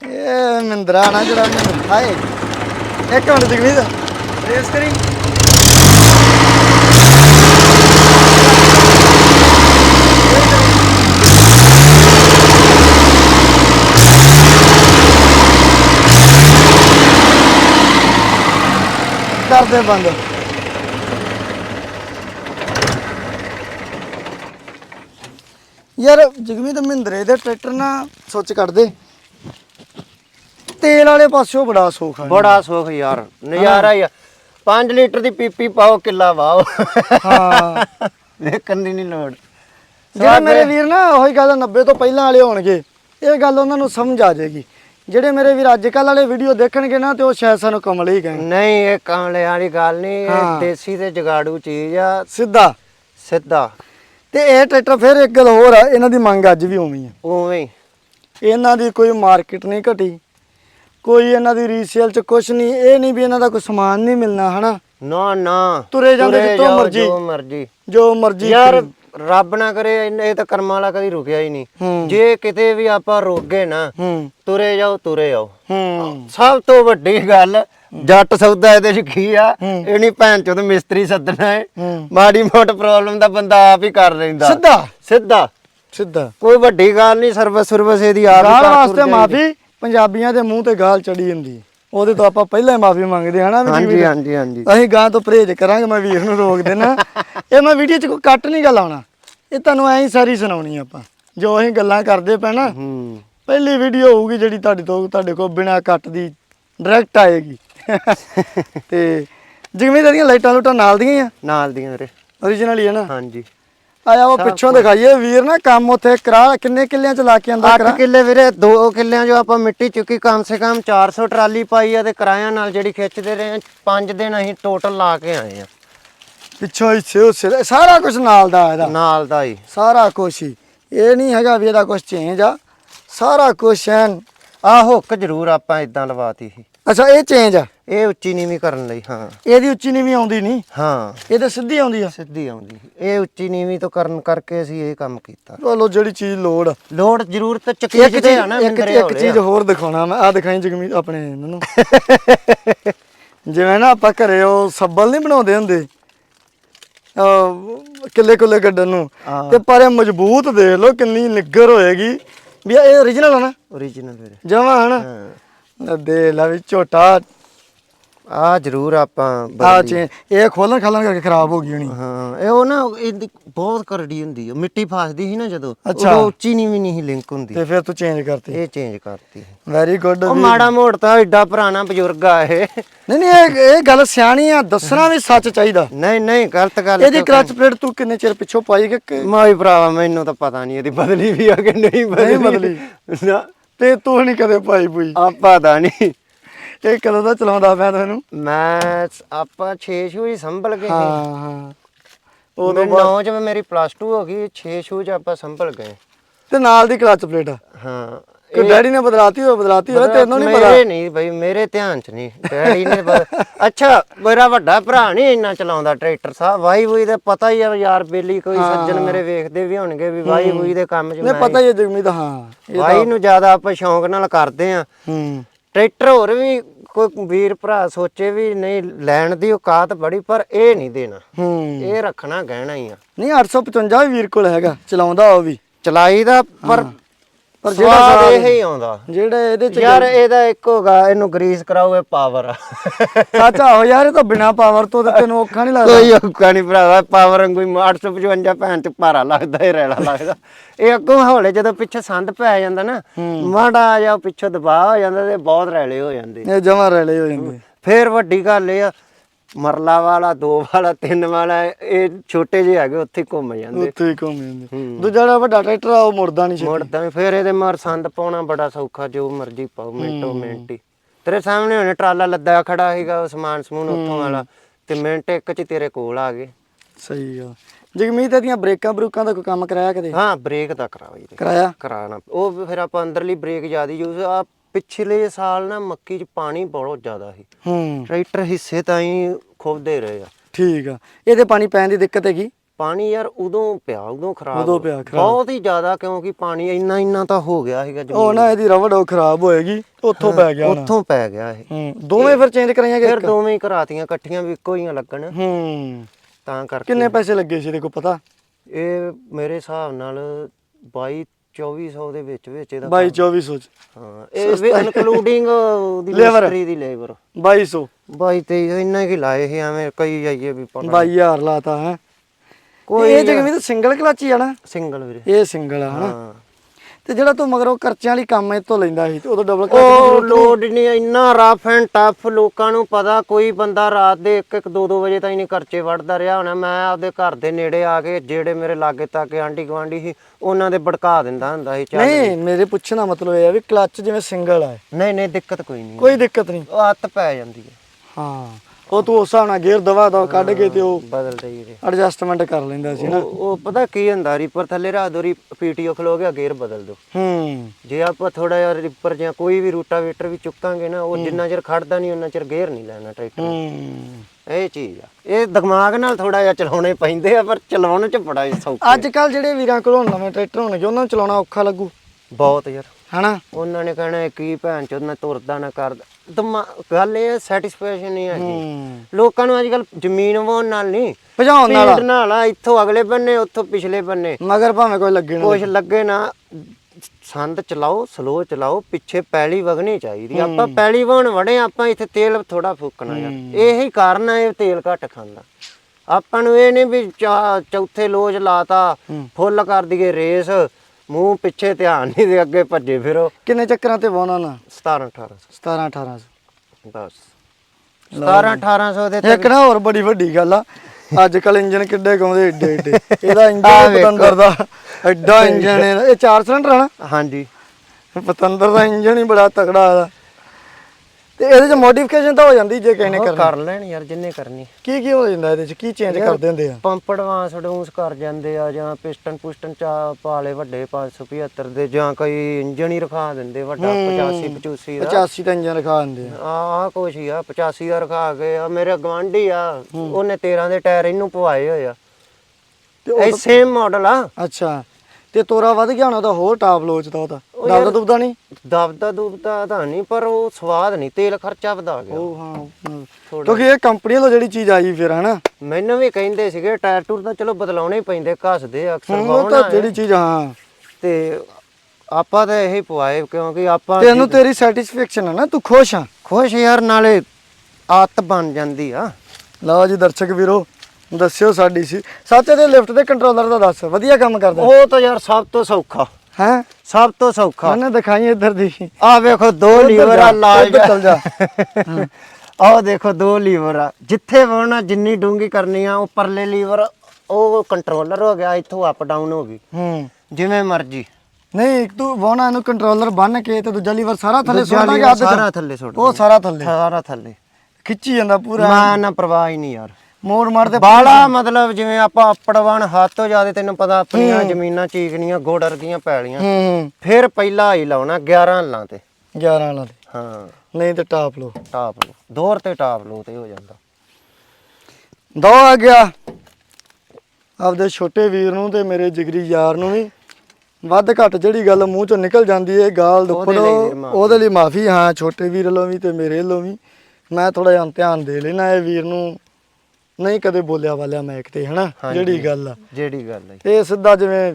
Speaker 1: ਇਹ ਮਿੰਦਰਾ ਨਾ ਜਿਹੜਾ ਮੈਨੂੰ ਹਾਏ ਇੱਕ ਮਿੰਟ ਜਗਮੀਤ ਰੇਸ ਕਰੀ। ਕਰਦੇ ਬੰਦ। ਯਾਰ ਜਗਮੀਤ ਮਹਿੰਦਰੇ ਦੇ ਟਰੈਕਟਰ ਨਾ ਸੋਚ ਕੱਢ ਦੇ। ਤੇਲ ਵਾਲੇ ਪਾਸਿਓਂ ਬੜਾ ਸੌਖ ਆ
Speaker 2: ਬੜਾ ਸੁੱਖ ਯਾਰ ਨਜ਼ਾਰਾ ਹੀ ਆ। 5 ਲੀਟਰ ਦੀ ਪੀਪੀ ਪਾਓ ਕਿੱਲਾ ਵਾਓ।
Speaker 1: ਹਾਂ।
Speaker 2: ਦੇਖਣ ਦੀ ਨਹੀਂ ਲੋੜ।
Speaker 1: ਜਿਹੜੇ ਮੇਰੇ ਵੀਰ ਨਾ ਉਹੀ ਗੱਲ 90 ਤੋਂ ਪਹਿਲਾਂ ਵਾਲੇ ਹੋਣਗੇ ਇਹ ਗੱਲ ਉਹਨਾਂ ਨੂੰ ਸਮਝ ਆ ਜਾਏਗੀ। ਜਿਹੜੇ ਮੇਰੇ ਵੀਰ ਅੱਜ ਕੱਲ ਵਾਲੇ ਵੀਡੀਓ ਦੇਖਣਗੇ ਨਾ ਤੇ ਉਹ ਸ਼ਾਇਦ ਸਾਨੂੰ ਕਮਲੇ ਹੀ ਕਹਿਣ।
Speaker 2: ਨਹੀਂ ਇਹ ਕਾਮਲੇ ਵਾਲੀ ਗੱਲ ਨਹੀਂ
Speaker 1: ਹਾਂ।
Speaker 2: ਇਹ ਦੇਸੀ ਤੇ ਜਗਾੜੂ ਚੀਜ਼ ਆ।
Speaker 1: ਸਿੱਧਾ।
Speaker 2: ਸਿੱਧਾ।
Speaker 1: ਤੇ ਇਹ ਟਰੈਕਟਰ ਫਿਰ ਇੱਕ ਗੱਲ ਹੋਰ ਆ ਇਹਨਾਂ ਦੀ ਮੰਗ ਅੱਜ ਵੀ ਉਵੇਂ ਹੀ ਆ।
Speaker 2: ਉਵੇਂ ਹੀ।
Speaker 1: ਇਹਨਾਂ ਦੀ ਕੋਈ ਮਾਰਕੀਟ ਨਹੀਂ ਘਟੀ। ਕੋਈ ਇਹਨਾਂ ਦੀ ਰੀਸੇਲ ਚ ਕੁਝ ਨਹੀਂ ਇਹ ਨਹੀਂ ਵੀ ਇਹਨਾਂ ਦਾ ਕੋਈ ਸਮਾਨ ਨਹੀਂ ਮਿਲਣਾ ਹਨਾ?
Speaker 2: ਨਾ ਨਾ।
Speaker 1: ਤੁਰੇ ਜਾਂਦੇ ਜਿੱਥੋਂ
Speaker 2: ਜਾਓ,
Speaker 1: ਮਰਜ਼ੀ।
Speaker 2: ਜੋ ਮਰਜ਼ੀ।
Speaker 1: ਜੋ ਮਰਜ਼ੀ
Speaker 2: ਯਾਰ ਰੱਬ ਨਾ ਕਰੇ ਇਹਨੇ- ਇਹ ਤਾਂ ਕਰਮਾਂ ਵਾਲਾ ਕਦੀ ਰੁਕਿਆ ਹੀ ਨਹੀਂ।
Speaker 1: ਹੂੰ।
Speaker 2: ਜੇ ਕਿਤੇ ਵੀ ਆਪਾਂ ਰੁਕ ਗਏ ਨਾ
Speaker 1: ਹੂੰ।
Speaker 2: ਤੁਰੇ ਜਾਓ ਤੁਰੇ ਆਓ।
Speaker 1: ਹੂੰ।
Speaker 2: ਸਭ ਤੋਂ ਵੱਡੀ ਗੱਲ ਜੱਟ ਸੌਦਾ ਇਹਦੇ ਚ ਕੀ ਆ?
Speaker 1: ਹੂੰ।
Speaker 2: ਇਹ ਨਹੀਂ ਭੈਣ ਚੋਦ ਮਿਸਤਰੀ ਸੱਦਣਾ ਹੈ
Speaker 1: ਹੂੰ।
Speaker 2: ਮਾੜੀ ਮੋਟ ਪ੍ਰੋਬਲਮ ਦਾ ਬੰਦਾ ਆਪ ਹੀ ਕਰ ਲੈਂਦਾ।
Speaker 1: ਸਿੱਧਾ?
Speaker 2: ਸਿੱਧਾ।
Speaker 1: ਸਿੱਧਾ।
Speaker 2: ਕੋਈ ਵੱਡੀ ਗੱਲ ਨਹੀਂ ਸਰਵਿਸ ਸਰਵਿਸ ਇਹਦੀ ਆਪ ਹੀ
Speaker 1: ਗਾਲ
Speaker 2: ਕਰ ਤੁਰ
Speaker 1: ਵਾਸਤੇ। ਮਾਫੀ ਪੰਜਾਬੀਆਂ ਦੇ ਮੂੰਹ ਤੇ ਗਾਲ ਚੜੀ ਹੁੰਦੀ ਉਹਦੇ ਤੋਂ ਆਪਾਂ ਪਹਿਲਾਂ ਹੀ ਮਾਫੀ ਮੰਗਦੇ ਹਨਾ ਵੀ
Speaker 2: ਹਾਂਜੀ
Speaker 1: ਜਿਵੇਂ-
Speaker 2: ਹਾਂਜੀ ਹਾਂਜੀ।
Speaker 1: ਅਸੀਂ ਗਾਂ ਤੋਂ ਪਰਹੇਜ ਕਰਾਂਗੇ ਮੈਂ ਵੀਰ ਨੂੰ ਰੋਕ ਦੇਣਾ ਇਹ ਮੈਂ ਵੀਡੀਓ 'ਚ ਕੋਈ ਕੱਟ ਨਹੀਂ ਗੱਲ ਆਉਣਾ। ਇਹ ਤੁਹਾਨੂੰ ਐਂ ਹੀ ਸਾਰੀ ਸੁਣਾਉਣੀ ਆਪਾਂ। ਜੋ ਅਸੀਂ ਗੱਲਾਂ ਕਰਦੇ ਪਏ ਨਾ
Speaker 2: ਹੂੰ।
Speaker 1: ਪਹਿਲੀ ਵੀਡੀਓ ਹੋਊਗੀ ਜਿਹੜੀ ਤੁਹਾਡੇ ਤੋਂ ਤੁਹਾਡੇ ਕੋਲ ਬਿਨਾ ਕੱਟ ਦੀ ਡਾਇਰੈਕਟ ਆਏਗੀ। ਤੇ ਜਿਵੇਂ ਦੀਆਂ ਲਾਈਟਾਂ ਲੂਟਾਂ ਨਾਲ ਦੀਆਂ ਹੀ ਆ।
Speaker 2: ਨਾਲ ਦੀਆਂ ਵੀਰੇ।
Speaker 1: Origignal ਹੀ ਹੈ ਨਾ?
Speaker 2: ਹਾਂਜੀ।
Speaker 1: ਆਇਆ ਉਹ ਪਿੱਛੋਂ ਦਿਖਾਈਏ ਵੀਰ ਨਾ ਕੰਮ ਉੱਥੇ ਕਰਾ ਕਿੰਨੇ ਕਿੱਲਿਆਂ ਚ ਲਾ ਕੇ ਆਂਦਾ
Speaker 2: 8 ਕਿੱਲੇ ਵੀਰੇ 2 ਕਿੱਲਿਆਂ ਜੋ ਆਪਾਂ ਮਿੱਟੀ ਚੁੱਕੀ ਕਮ ਸੇ ਕਮ 400 ਟਰਾਲੀ ਪਾਈ ਆ ਤੇ ਕਿਰਾਇਆ ਨਾਲ ਜਿਹੜੀ ਖਿੱਚਦੇ ਰਹੇ 5 ਦਿਨ ਅਸੀਂ ਟੋਟਲ ਲਾ ਕੇ ਆਏ ਆ।
Speaker 1: ਪਿੱਛੋਂ ਹੁੱਸੇ ਦਾ- ਸਾਰਾ ਕੁਝ ਨਾਲ ਦਾ ਇਹਦਾ।
Speaker 2: ਨਾਲ ਦਾ ਹੀ।
Speaker 1: ਸਾਰਾ ਕੁਝ ਹੀ। ਇਹ ਨਹੀਂ ਹੈਗਾ ਵੀ ਇਹਦਾ ਕੁਝ ਚੇਂਜ ਆ। ਸਾਰਾ ਕੁਝ ਐਨ
Speaker 2: ਆ ਹੁੱਕ ਜ਼ਰੂਰ ਆਪਾਂ ਇਦਾਂ ਲਵਾਤੀ ਸੀ।
Speaker 1: ਅੱਛਾ ਇਹ ਚੇਂਜ ਆ?
Speaker 2: ਇਹ ਉੱਚੀ ਨੀਵੀਂ ਕਰਨ ਲਈ ਹਾਂ।
Speaker 1: ਇਹਦੀ ਉੱਚੀ ਨੀਵੀਂ ਆਉਂਦੀ ਨਹੀਂ?
Speaker 2: ਹਾਂ।
Speaker 1: ਇਹ ਤਾਂ ਸਿੱਧੀ ਆਉਂਦੀ ਆ?
Speaker 2: ਸਿੱਧੀ ਆਉਂਦੀ। ਇਹ ਉੱਚੀ ਨੀਵੀਂ ਤੋਂ ਕਰਨ ਕਰਕੇ ਅਸੀਂ ਇਹ ਕੰਮ ਕੀਤਾ।
Speaker 1: ਚਲੋ ਜਿਹੜੀ ਚੀਜ਼ ਲੋੜ ਆ।
Speaker 2: ਲੋੜ ਜ਼ਰੂਰਤ
Speaker 1: ਇੱਕ
Speaker 2: ਚਕੀਜ
Speaker 1: ਚੀਜ਼
Speaker 2: ਦੇ ਆ ਨਾ
Speaker 1: ਇੱਕ ਇੱਕ ਚੀਜ਼। ਹੋਰ ਦਿਖਾਉਣਾ ਮੈਂ। ਆ ਦਿਖਾਈ ਜਗਮੀਤ ਆਪਣੇ ਇਹਨਾਂ ਨੂੰ ਜਿਵੇਂ ਨਾ ਆਪਾਂ ਘਰੇ ਉਹ ਸੱਬਲ ਨਹੀਂ ਬਣਾਉਂਦੇ ਹੁੰਦੇ। ਕਿੱਲੇ ਕੁੱਲੇ ਗੱਡਣ ਨੂੰ। ਤੇ ਪਰ ਇਹ ਮਜ਼ਬੂਤ ਦੇਖ ਲਓ ਕਿੰਨੀ ਨਿੱਗਰ ਹੋਏਗੀ। ਵੀ ਇਹ origignal ਆ ਨਾ?
Speaker 2: ਓਰੀਜਨਲ ਵੀਰੇ।
Speaker 1: ਜਮਾ ਹਨਾ? ਦੇ ਲਾ ਵੀ ਝੋਟਾ।
Speaker 2: ਆ ਜ਼ਰੂਰ ਆਪਾਂ
Speaker 1: ਆ
Speaker 2: ਬਦਲੀ।
Speaker 1: ਚੇ ਇਹ ਖੋਲਣ ਖਾਲਣ ਕਰਕੇ ਖਰਾਬ ਹੋ ਗਈ ਹੋਣੀ।
Speaker 2: ਹਾਂ ਇਹ ਉਹ ਨਾ ਇਹਦੀ ਬਹੁਤ ਕਰੜੀ ਹੁੰਦੀ ਆ। ਮਿੱਟੀ ਫਸਦੀ ਸੀ ਨਾ ਜਦੋਂ
Speaker 1: ਅੱਛਾ।
Speaker 2: ਉਦੋਂ ਉੱਚੀ ਨੀਵੀਂ ਨਹੀਂ ਲਿੰਕ ਹੁੰਦੀ।
Speaker 1: ਤੇ ਫਿਰ ਤੂੰ ਚੇਂਜ ਕਰਤੀ।
Speaker 2: ਇਹ ਚੇਂਜ ਕਰਤੀ।
Speaker 1: ਵੈਰੀ ਗੁੱਡ
Speaker 2: ਉਹ ਮਾੜਾ ਮੋੜ ਤਾਂ ਐਡਾ ਪੁਰਾਣਾ ਬਜ਼ੁਰਗ ਆ ਇਹ।
Speaker 1: ਨਹੀਂ ਨਹੀਂ ਇਹ ਇਹ ਗੱਲ ਸਿਆਣੀ ਆ ਦੱਸਣਾ ਵੀ ਸੱਚ ਚਾਹੀਦਾ।
Speaker 2: ਨਹੀਂ ਨਹੀਂ ਗਲਤ ਗੱਲ
Speaker 1: ਇਹਦੀ ਕਲਚ ਪਲੇਟ ਤੂੰ ਕਿੰਨੇ ਚਿਰ ਪਿੱਛੋਂ ਪਾਈ ਕਿ ਕਿ-
Speaker 2: ਮਾਈ ਭਰਾਵਾ ਮੈਨੂੰ ਤਾਂ ਪਤਾ ਨਹੀਂ ਇਹਦੀ ਬਦਲੀ ਵੀ ਆ ਕਿ ਨਹੀਂ ਬਦਲੀ।
Speaker 1: ਬਦਲੀ।
Speaker 2: ਨਾ
Speaker 1: ਤੇ ਤੂੰ ਨਹੀਂ ਕਦੇ ਪਾਈ ਪੂਈ।
Speaker 2: ਆ ਪਤਾ ਨਹੀਂ
Speaker 1: ਇਹ ਕਦੋਂ ਦਾ ਚਲਾਉਂਦਾ ਪਿਆ ਤੈਨੂੰ?
Speaker 2: ਮੈਂ ਆਪਾਂ 6 ਸ਼ੂ ਹੀ ਸੰਭਲ ਗਏ।
Speaker 1: ਹਾਂ ਹਾਂ।
Speaker 2: ਉਦੋਂ 9 ਚ ਮੇਰੀ ਪਲੱਸ 2 ਹੋ ਗਈ 6 ਸ਼ੂ ਚ ਆਪਾਂ ਸੰਭਲ ਗਏ।
Speaker 1: ਤੇ ਨਾਲ ਦੀ ਕਲਚ ਪਲੇਟ
Speaker 2: ਹਾਂ।
Speaker 1: ਕਿ ਡੈਡੀ ਨੇ ਬਦਲਾਤੀ ਹੋਵੇ ਬਦਲਾਤੀ ਹੋਵੇ ਤੈਨੂੰ ਨਹੀਂ ਪਤਾ।
Speaker 2: ਮੇਰੇ ਨਹੀਂ ਭਾਈ ਮੇਰੇ ਧਿਆਨ ਚ ਨਹੀਂ। ਡੈਡੀ ਨੇ ਅੱਛਾ ਮੇਰਾ ਵੱਡਾ ਭਰਾ ਨਹੀਂ ਇੰਨਾ ਚਲਾਉਂਦਾ ਟਰੈਕਟਰ ਸਾਹਿਬ। ਵਾਈ ਵੂਈ ਦਾ ਪਤਾ ਹੀ ਆ ਯਾਰ ਬੇਲੀ ਕੋਈ ਸੱਜਣ ਮੇਰੇ ਵੇਖਦੇ ਵੀ ਹੋਣਗੇ ਵੀ ਵਾਈ ਵੂਈ ਦੇ ਕੰਮ ਚ
Speaker 1: ਨਹੀਂ ਪਤਾ ਹੀ ਹੈ ਜਗਮੀਤ ਹਾਂ।
Speaker 2: ਵਾਈ ਨੂੰ ਜ਼ਿਆਦਾ ਆਪਾਂ ਸ਼ੌਂਕ ਨਾਲ ਕਰਦੇ ਆ
Speaker 1: ਹੂੰ।
Speaker 2: ਟਰੈਕਟਰ ਹੋਰ ਵੀ ਕੋਈ ਵੀਰ ਭਰਾ ਸੋਚੇ ਵੀ ਨਹੀਂ ਲੈਣ ਦੀ ਔਕਾਤ ਬੜੀ ਪਰ ਇਹ ਨਹੀਂ ਦੇਣਾ।
Speaker 1: ਹੂੰ।
Speaker 2: ਇਹ ਰੱਖਣਾ ਗਹਿਣਾ ਹੀ ਆ।
Speaker 1: ਨਹੀਂ 855 ਵੀ ਵੀਰ ਕੋਲ ਹੈਗਾ ਚਲਾਉਂਦਾ ਉਹ ਵੀ।
Speaker 2: ਚਲਾਈ ਦਾ ਪਰ
Speaker 1: ਪਰ ਜਿਹੜਾ ਸਵਾਦ
Speaker 2: ਇਹ ਹੀ ਆਉਂਦਾ।
Speaker 1: ਜਿਹੜਾ ਇਹਦੇ ਚ
Speaker 2: ਯਾਰ ਇਹਦਾ ਇੱਕ ਹੋਗਾ ਇਹਨੂੰ ਗਰੀਸ ਕਰਾਓ ਇਹ ਪਾਵਰ।
Speaker 1: ਚਾਚਾ ਹੋ ਯਾਰ ਇਹ ਤਾਂ ਬਿਨਾ ਪਾਵਰ ਤੋਂ ਤੇ ਤੈਨੂੰ ਔਖਾ ਨਹੀਂ ਲੱਗਦਾ।
Speaker 2: ਕੋਈ ਔਕਾ ਨਹੀਂ ਭਰਾਵਾ ਪਾਵਰ ਵਾਂਗੂ ਹੀ 855 ਭੈਣ ਤੇ ਭਾਰਾ ਲੱਗਦਾ ਇਹ ਰੈਲਾ ਲੱਗਦਾ। ਇਹ ਅੱਗੋਂ ਹੌਲੇ ਜਦੋਂ ਪਿੱਛੇ ਸੰਦ ਪੈ ਜਾਂਦਾ ਨਾ ਮਾੜਾ ਜਿਹਾ ਪਿੱਛੋਂ ਦਬਾਅ ਹੋ ਜਾਂਦਾ ਤੇ ਬਹੁਤ ਰੈਲੇ ਹੋ ਜਾਂਦੇ।
Speaker 1: ਇਹ ਜਮਾ ਰਲੇ ਹੋ ਜਾਂਦੇ।
Speaker 2: ਫੇਰ ਵੱਡੀ ਗੱਲ ਇਹ ਆ ਮਰਲਾ ਵਾਲਾ ਦੋ ਵਾਲਾ ਤਿੰਨ ਵਾਲਾ ਇਹ ਛੋਟੇ ਜਿਹੇ ਹੈਗੇ ਉੱਥੇ ਘੁੰਮ ਜਾਂਦੇ।
Speaker 1: ਉੱਥੇ ਹੀ ਘੁੰਮ ਜਾਂਦੇ। ਦੂਜਾ ਜਿਹੜਾ ਵੱਡਾ ਟਰੈਕਟਰ ਆ ਉਹ ਮੁੜਦਾ ਨਹੀਂ ਛੇਤੀ।
Speaker 2: ਮੁੜਦਾ ਫੇਰ ਇਹਦੇ ਮਰ ਸੰਦ ਪਾਉਣਾ ਬੜਾ ਸੌਖਾ ਜੋ ਮਰਜ਼ੀ ਪਾਓ ਮਿੰਟੋ ਮਿੰਟ ਤੇਰੇ ਸਾਹਮਣੇ ਹੁਣੇ ਟਰਾਲਾ ਲੱਦਾ ਖੜਾ ਸੀਗਾ ਉਹ ਸਮਾਨ ਸਮੂਨ ਉੱਥੋਂ ਵਾਲਾ ਤੇ ਮਿੰਟ ਇੱਕ ਚ ਤੇਰੇ ਕੋਲ ਆ ਗਏ।
Speaker 1: ਸਹੀ ਆ ਜਗਮੀਤ ਇਹਦੀਆਂ ਬ੍ਰੇਕਾਂ ਬਰੂਕਾਂ ਦਾ ਕੋਈ ਕੰਮ ਕਰਾਇਆ ਕਦੇ?
Speaker 2: ਹਾਂ ਬ੍ਰੇਕ ਦਾ ਕਰਾਓ ਜੀ।
Speaker 1: ਕਰਾਇਆ?
Speaker 2: ਕਰਾਣਾ ਉਹ ਫਿਰ ਆਪਾਂ ਅੰਦਰਲੀ ਬ੍ਰੇਕ ਜ਼ਿਆਦਾ ਯੂਜ਼ ਆ ਪਿਛਲੇ ਸਾਲ ਨਾ ਮੱਕੀ 'ਚ ਪਾਣੀ ਬਹੁਤ ਜ਼ਿਆਦਾ ਸੀ।
Speaker 1: ਹੂੰ।
Speaker 2: ਟਰੈਕਟਰ ਹਿੱਸੇ ਤਾਂ ਹੀ ਖੁੱਬਦੇ ਰਹੇ ਆ।
Speaker 1: ਠੀਕ ਆ। ਇਹਦੇ ਪਾਣੀ ਪੈਣ ਦੀ ਦਿੱਕਤ ਹੈਗੀ?
Speaker 2: ਪਾਣੀ ਯਾਰ ਉਦੋਂ ਪਿਆ ਉਦੋਂ ਖਰਾਬ
Speaker 1: ਉਦੋਂ ਪਿਆ ਖਰਾਬ।
Speaker 2: ਬਹੁਤ ਹੀ ਜ਼ਿਆਦਾ ਕਿਉਂਕਿ ਪਾਣੀ ਇੰਨਾ ਇੰਨਾ ਤਾਂ ਹੋ ਗਿਆ ਸੀਗਾ
Speaker 1: ਉਹ
Speaker 2: ਜ਼ਮੀਨ
Speaker 1: ਨਾ ਇਹਦੀ ਰਬੜ ਉਹ ਖਰਾਬ ਹੋਏਗੀ ਉੱਥੋਂ ਪੈ ਗਿਆ
Speaker 2: ਉੱਥੋਂ ਪੈ ਗਿਆ ਇਹ।
Speaker 1: ਹੂੰ ਦੋਵੇਂ ਫਿਰ ਚੇਂਜ ਕਰਾਈਆਂ ਕਿ
Speaker 2: ਫਿਰ ਦੋਵੇਂ ਕਰਾਤੀਆਂ ਇਕੱਠੀਆਂ ਵੀ ਇੱਕੋ ਹੀ ਲੱਗਣ।
Speaker 1: ਹੂੰ।
Speaker 2: ਤਾਂ ਕਰਕੇ।
Speaker 1: ਕਿੰਨੇ ਪੈਸੇ ਲੱਗੇ ਸੀ ਇਹਦੇ ਪਤਾ?
Speaker 2: ਇਹ ਮੇਰੇ ਹਿਸਾਬ ਨਾਲ 22 2400 ਦੇ ਵਿੱਚ ਵਿੱਚ ਇਹਦਾ
Speaker 1: 22 2400 ਚ।
Speaker 2: ਹਾਂ ਇਹ ਵੀ ਇਨਕਲੂਡਿੰਗ ਉਹਦੀ
Speaker 1: Labor।
Speaker 2: ਮਿਸਤਰੀ ਦੀ ਲੇਬਰ।
Speaker 1: 2200
Speaker 2: 22 23 ਇੰਨਾ ਕੀ ਲਾਏ ਸੀ ਐਵੇਂ ਕਈ ਜਾਈਏ ਵੀ ਪਤਾ
Speaker 1: 22000 ਲਾਤਾ ਹੈ।
Speaker 2: ਕੋਈ
Speaker 1: ਕੋਈ ਇਹ ਜਗਮੀ ਤਾਂ ਸਿੰਗਲ ਕਲਚ ਹੀ ਆ ਨਾ।
Speaker 2: ਸਿੰਗਲ ਵੀਰੇ।
Speaker 1: ਇਹ ਸਿੰਗਲ ਆ ਹਨਾ।
Speaker 2: ਹਾਂ।
Speaker 1: ਤੇ ਜਿਹੜਾ ਤੂੰ ਮਗਰੋਂ ਖਰਚਿਆਂ ਵਾਲੀ ਕੰਮ ਇਹ ਤੋਂ ਲੈਂਦਾ ਸੀ ਤੇ ਉਦੋਂ ਡਬਲ
Speaker 2: ਉਹ ਲੋਡ ਨਹੀਂ ਇੰਨਾ ਰਫ ਐਂਡ ਟਫ ਲੋਕਾਂ ਨੂੰ ਪਤਾ ਕੋਈ ਬੰਦਾ ਰਾਤ ਦੇ 1 1 2 2 ਵਜੇ ਤਾਈਂ ਨਹੀਂ ਖਰਚੇ ਵੜਦਾ ਰਿਹਾ ਹੋਣਾ। ਮੈਂ ਆਪਦੇ ਘਰ ਦੇ ਨੇੜੇ ਆ ਕੇ ਜਿਹੜੇ ਮੇਰੇ ਲਾਗੇ ਤੱਕ ਆਂਢੀ ਗੁਆਂਢੀ ਸੀ ਉਹਨਾਂ ਦੇ ਭੜਕਾ ਦਿੰਦਾ ਹੁੰਦਾ ਸੀ ਚੱਲ
Speaker 1: ਨਹੀਂ ਮੇਰੇ ਪੁੱਛਣ ਦਾ ਮਤਲਬ ਇਹ ਆ ਵੀ ਕਲਚ ਜਿਵੇਂ ਸਿੰਗਲ ਆ।
Speaker 2: ਨਹੀਂ ਨਹੀਂ ਦਿੱਕਤ ਕੋਈ ਨਹੀਂ।
Speaker 1: ਕੋਈ ਦਿੱਕਤ ਨਹੀਂ।
Speaker 2: ਉਹ ਹੱਥ ਪੈ ਜਾਂਦੀ ਹੈ।
Speaker 1: ਹਾਂ। ਉਹ ਤੂੰ ਉਸ ਹਿਸਾਬ ਨਾਲ ਗੇਅਰ ਦਵਾ ਦੋ ਕੱਢ ਕੇ ਤੇ ਉਹ
Speaker 2: ਬਦਲ ਦੇਈ ਵੀਰੇ
Speaker 1: ਐਡਜਸਟਮੈਂਟ ਕਰ ਲੈਂਦਾ ਸੀ ਨਾ।
Speaker 2: ਉਹ ਉਹ ਪਤਾ ਕੀ ਹੁੰਦਾ ਰੀਪਰ ਥੱਲੇ ਰੱਖ ਦੋ ਰੀ ਪੀਟੀਓ ਖਲੋ ਗਿਆ ਗੇਅਰ ਬਦਲ ਦੋ।
Speaker 1: ਹੂੰ।
Speaker 2: ਜੇ ਆਪਾਂ ਥੋੜਾ ਜਿਹਾ ਰੀਪਰ ਜਾਂ ਕੋਈ ਵੀ ਰੂਟਾਵੇਟਰ ਵੀ ਚੁੱਕਾਂਗੇ ਨਾ ਉਹ ਜਿੰਨਾ ਚਿਰ ਖੜਦਾ ਨਹੀਂ ਉਹਨਾਂ ਚਿਰ ਗੇਅਰ ਨਹੀਂ ਲੈਣਾ ਟਰੈਕਟਰ
Speaker 1: ਹੂੰ।
Speaker 2: ਇਹ ਚੀਜ਼ ਆ। ਇਹ ਦਿਮਾਗ ਨਾਲ ਥੋੜਾ ਜਿਹਾ ਚਲਾਉਣੇ ਪੈਂਦੇ ਆ ਪਰ ਚਲਾਉਣ ਚ ਬੜਾ ਹੀ ਸੌਖਾ
Speaker 1: ਅੱਜ ਕੱਲ ਜਿਹੜੇ ਵੀਰਾਂ ਕੋਲ ਨਵੇਂ ਟਰੈਕਟਰ ਹੋਣਗੇ ਉਹਨਾਂ ਨੂੰ ਚਲਾਉਣਾ ਔਖਾ ਲੱਗੂ।
Speaker 2: ਬਹੁਤ ਯਾਰ।
Speaker 1: ਹਨਾ?
Speaker 2: ਉਹਨਾਂ ਨੇ ਕਹਿਣਾ ਇਹ ਕੀ ਭੈਣ ਚੋਦ ਨਾ ਤੁਰਦਾ ਨਾ ਕਰਦਾ ਦਿਮਾ ਗੱਲ ਇਹ ਸੈਟੀਸਫੈਕਸ਼ਨ ਨਹੀਂ ਹੈਗੀ ਲੋਕਾਂ ਨੂੰ ਅੱਜ ਕੱਲ ਜ਼ਮੀਨ ਵਾਹੁਣ ਨਾਲ ਨਹੀਂ
Speaker 1: ਭਜਾਉਣ ਨਾਲ।
Speaker 2: ਫੀਲਡ ਨਾਲ ਆ ਇੱਥੋਂ ਅਗਲੇ ਬੰਨੇ ਉੱਥੋਂ ਪਿਛਲੇ ਬੰਨੇ।
Speaker 1: ਮਗਰ ਭਾਵੇਂ ਕੋਈ ਲੱਗੇ ਨਾ
Speaker 2: ਕੁਛ ਲੱਗੇ। ਨਾ ਸੰਦ ਚਲਾਓ ਸਲੋ ਚਲਾਓ ਪਿੱਛੇ ਪੈਲੀ ਵਗਣੀ ਚਾਹੀਦੀ ਆਪਾਂ ਪੈਲੀ ਵਾਹਣ ਵੜੇ ਆਪਾਂ ਇੱਥੇ ਤੇਲ ਥੋੜਾ ਫੂਕਣਾ ਯਾਰ। ਇਹੀ ਕਾਰਨ ਹੈ ਇਹ ਤੇਲ ਘੱਟ ਖਾਂਦਾ। ਆਪਾਂ ਨੂੰ ਇਹ ਨਹੀਂ ਵੀ ਚਾ- ਚੌਥੇ ਲੋਜ ਲਾਤਾ ਫੁੱਲ ਕਰ ਦਈਏ ਰੇਸ। ਮੂੰਹ ਪਿੱਛੇ ਧਿਆਨ ਨਹੀਂ ਦੇ ਅੱਗੇ ਭੱਜੇ ਫਿਰੋ।
Speaker 1: ਕਿੰਨੇ ਚੱਕਰਾਂ ਤੇ ਵਾਉਣਾ ਨਾ
Speaker 2: 17 1800
Speaker 1: 17 1800
Speaker 2: ਬਸ। 17 1800 ਦੇ
Speaker 1: ਇੱਕ ਨਾ ਹੋਰ ਬੜੀ ਵੱਡੀ ਗੱਲ ਆ। ਅੱਜ ਕੱਲ ਇੰਜਨ ਕਿੱਡੇ ਗਾਉਂਦੇ ਏਡੇ ਏਡੇ। ਇਹਦਾ ਇੰਜਨ। ਪਤੰਦਰ ਦਾ ਐਡਾ ਇੰਜਨ ਇਹ ਚਾਰ ਸਿਲੰਡਰ ਆ ਨਾ
Speaker 2: ਹਾਂਜੀ।
Speaker 1: ਪਤੰਦਰ ਦਾ ਇੰਜਨ ਹੀ ਬੜਾ ਤਕੜਾ ਇਹਦਾ ਤੇ ਇਹਦੇ ਚ ਮੋਡੀਫਿਕੇਸ਼ਨ ਤਾਂ ਹੋ ਜਾਂਦੀ ਜੇ ਕਿਸੇ ਨੇ
Speaker 2: ਉਹ
Speaker 1: ਕਰਨੀ।
Speaker 2: ਕਰ ਲੈਣ ਯਾਰ ਜਿੰਨੇ ਕਰਨੀ।
Speaker 1: ਕੀ ਕੀ ਹੋ ਜਾਂਦਾ ਇਹਦੇ ਚ? ਕੀ ਚੇਂਜ ਕਰ ਦਿੰਦੇ ਆ?
Speaker 2: ਪੰਪ ਐਡਵਾਂਸ ਐਡਵਾਂਸ ਕਰ ਜਾਂਦੇ ਆ ਜਾਂ ਪਿਸਟਨ ਪੁਸਟਨ ਚਾ ਪਾਲੇ ਵੱਡੇ 575 ਦੇ ਜਾਂ ਕੋਈ ਇੰਜਨ ਹੀ ਰਖਾ ਦਿੰਦੇ ਵੱਡਾ 85 85 ਦਾ।
Speaker 1: 85 ਦਾ ਇੰਜਨ ਰਖਾ ਦਿੰਦੇ ਆ।
Speaker 2: ਆ ਆ ਕੁਛ ਹੀ ਆ 85 ਦਾ ਰਖਾ ਕੇ ਆ ਮੇਰੇ ਗਵਾਂਢੀ ਆ ਉਹਨੇ 13 ਦੇ ਟਾਇਰ ਇਹਨੂੰ ਪਵਾਏ ਹੋਏ ਆ।
Speaker 1: ਤੇ
Speaker 2: ਇਹ ਸੇਮ ਮਾਡਲ ਆ।
Speaker 1: ਅੱਛਾ ਤੇ ਤੋਰਾ ਵੱਧ ਗਿਆ ਹੋਣਾ ਤਾਂ ਹੋਰ ਟਾਪ ਲੋਚ ਦਾ ਉਹਦਾ ਦਬਦਾ ਦੁਬਦਾ ਨਹੀਂ?
Speaker 2: ਦਬਦਾ ਦੁਬਦਾ ਤਾਂ ਨਹੀਂ ਪਰ ਉਹ ਸਵਾਦ ਨਹੀਂ ਤੇਲ ਖਰਚਾ ਵਧਾ ਗਿਆ।
Speaker 1: ਉਹ ਹਾਂ ਹਮ। ਕਿਉਂਕਿ ਇਹ ਕੰਪਨੀ ਵੱਲੋਂ ਜਿਹੜੀ ਚੀਜ਼ ਆਈ ਫਿਰ ਹਨਾ?
Speaker 2: ਮੈਨੂੰ ਵੀ ਕਹਿੰਦੇ ਸੀਗੇ ਟਾਇਰ ਟੂਰ ਤਾਂ ਚਲੋ ਬਦਲਾਉਣੇ ਹੀ ਪੈਂਦੇ ਘਸਦੇ ਆ ਅਕਸਰ
Speaker 1: ਉਹ
Speaker 2: ਵਾਹੁਣਾ
Speaker 1: ਤਾਂ ਜਿਹੜੀ ਚੀਜ਼ ਹਾਂ।
Speaker 2: ਤੇ ਆਪਾਂ ਤਾਂ ਇਹੀ ਪਵਾਏ ਕਿਉਂਕਿ ਆਪਾਂ
Speaker 1: ਤੈਨੂੰ ਤੇਰੀ ਸੈਟੀਸਫੈਕਸ਼ਨ ਹੈ ਨਾ ਤੂੰ ਖੁਸ਼ ਆ?
Speaker 2: ਖੁਸ਼ ਯਾਰ ਨਾਲੇ ਆਦਤ ਬਣ ਜਾਂਦੀ ਆ।
Speaker 1: ਲਓ ਜੀ ਦਰਸ਼ਕ ਵੀਰੋ ਦੱਸਿਓ ਸਾਡੀ ਸੀ ਸੱਚ ਇਹਦੇ ਲਿਫਟ ਦੇ ਕੰਟਰੋਲਰ ਦਾ ਦੱਸ ਵਧੀਆ ਕੰਮ ਕਰਦਾ।
Speaker 2: ਉਹ ਤਾਂ ਯਾਰ ਸਭ ਤੋਂ ਸੌਖਾ।
Speaker 1: ਹੈ?
Speaker 2: ਸਭ ਤੋਂ ਸੌਖਾ।
Speaker 1: ਉਹਨੇ ਦਿਖਾਈ ਇੱਧਰ ਦੀ।
Speaker 2: ਆ ਵੇਖੋ ਦੋ ਲੀਵਰ ਆ ਲਾਲ
Speaker 1: ਚੱਲ ਜਾ।
Speaker 2: ਆਹ ਦੇਖੋ ਦੋ ਲੀਵਰ ਆ। ਜਿੱਥੇ ਵਾਉਣਾ ਜਿੰਨੀ ਡੂੰਗੀ ਕਰਨੀ ਆ ਉਹ ਪਰਲੇ ਲੀਵਰ ਉਹ ਕੰਟਰੋਲਰ ਹੋ ਗਿਆ ਇੱਥੋਂ ਅਪ ਡਾਊਨ ਹੋ ਗਈ।
Speaker 1: ਹੂੰ।
Speaker 2: ਜਿਵੇਂ ਮਰਜ਼ੀ।
Speaker 1: ਨਹੀਂ ਇੱਕ ਤੂੰ ਵਾਹਣਾ ਇਹਨੂੰ ਕੰਟਰੋਲਰ ਬੰਨ ਕੇ ਤੇ ਦੂਜਾ ਲੀਵਰ ਸਾਰਾ ਥੱਲੇ
Speaker 2: lever
Speaker 1: ਅੱਧ ਚ?
Speaker 2: ਸਾਰਾ ਥੱਲੇ ਸੁੱਟ
Speaker 1: ਉਹ ਸਾਰਾ ਥੱਲੇ।
Speaker 2: ਸਾਰਾ ਥੱਲੇ।
Speaker 1: ਖਿੱਚੀ ਜਾਂਦਾ ਪੂਰਾ।
Speaker 2: ਮੈਂ ਨਾ ਪਰਵਾਹ ਹੀ ਨਹੀਂ ਯਾਰ।
Speaker 1: ਮੋੜ ਮਾਰ ਦੇ
Speaker 2: ਬਾਲਾ ਮਤਲਬ ਜਿਵੇਂ ਆਪਾਂ ਅਪੜਵਣ ਹੱਥ ਤੋਂ ਜ਼ਿਆਦਾ ਤੈਨੂੰ ਪਤਾ ਆਪਣੀਆਂ ਜ਼ਮੀਨਾਂ ਚੀਕਣੀਆਂ ਗੋੜ ਵਰਗੀਆਂ ਪੈਲੀਆਂ।
Speaker 1: ਹੂੰ
Speaker 2: ਫਿਰ ਪਹਿਲਾ ਹੀ ਲਾਉਣਾ 11 ਲਾਂ ਤੇ।
Speaker 1: 11 ਵਾਲਾ ਦੇ
Speaker 2: ਹਾਂ।
Speaker 1: ਨਹੀਂ ਤੇ ਟਾਪ ਲੋ
Speaker 2: ਟਾਪ ਲੋ ਦੋਰ ਤੇ ਟਾਪ ਲੋ ਤੇ ਹੋ ਜਾਂਦਾ।
Speaker 1: ਦੋ ਆ ਗਿਆ। ਆਪਦੇ ਛੋਟੇ ਵੀਰ ਨੂੰ ਤੇ ਮੇਰੇ ਜਿਗਰੀ ਯਾਰ ਨੂੰ ਵੀ। ਵੱਧ ਘੱਟ ਜਿਹੜੀ ਗੱਲ ਮੂੰਹ ਚੋਂ ਨਿਕਲ ਜਾਂਦੀ ਹੈ ਗਾਲ ਦੁੱਪੜੋ
Speaker 2: ਉਹਦੇ ਲਈ ਮਾਫ਼ੀ।
Speaker 1: ਹਾਂ ਛੋਟੇ ਵੀਰ ਵੱਲੋਂ ਵੀ ਤੇ ਮੇਰੇ ਵੱਲੋਂ ਵੀ। ਮੈਂ ਥੋੜਾ ਜਿਹਾ ਧਿਆਨ ਦੇ ਲੈਣਾ ਇਹ ਵੀਰ ਨੂੰ। ਨਹੀਂ ਕਦੇ ਬੋਲਿਆ ਵਾਲਿਆ ਮੈਂ ਕਿਤੇ ਹਨਾ। ਜਿਹੜੀ ਗੱਲ ਆ।
Speaker 2: ਜਿਹੜੀ ਗੱਲ ਹੈ
Speaker 1: ਇਹ ਸਿੱਧਾ ਜਿਵੇਂ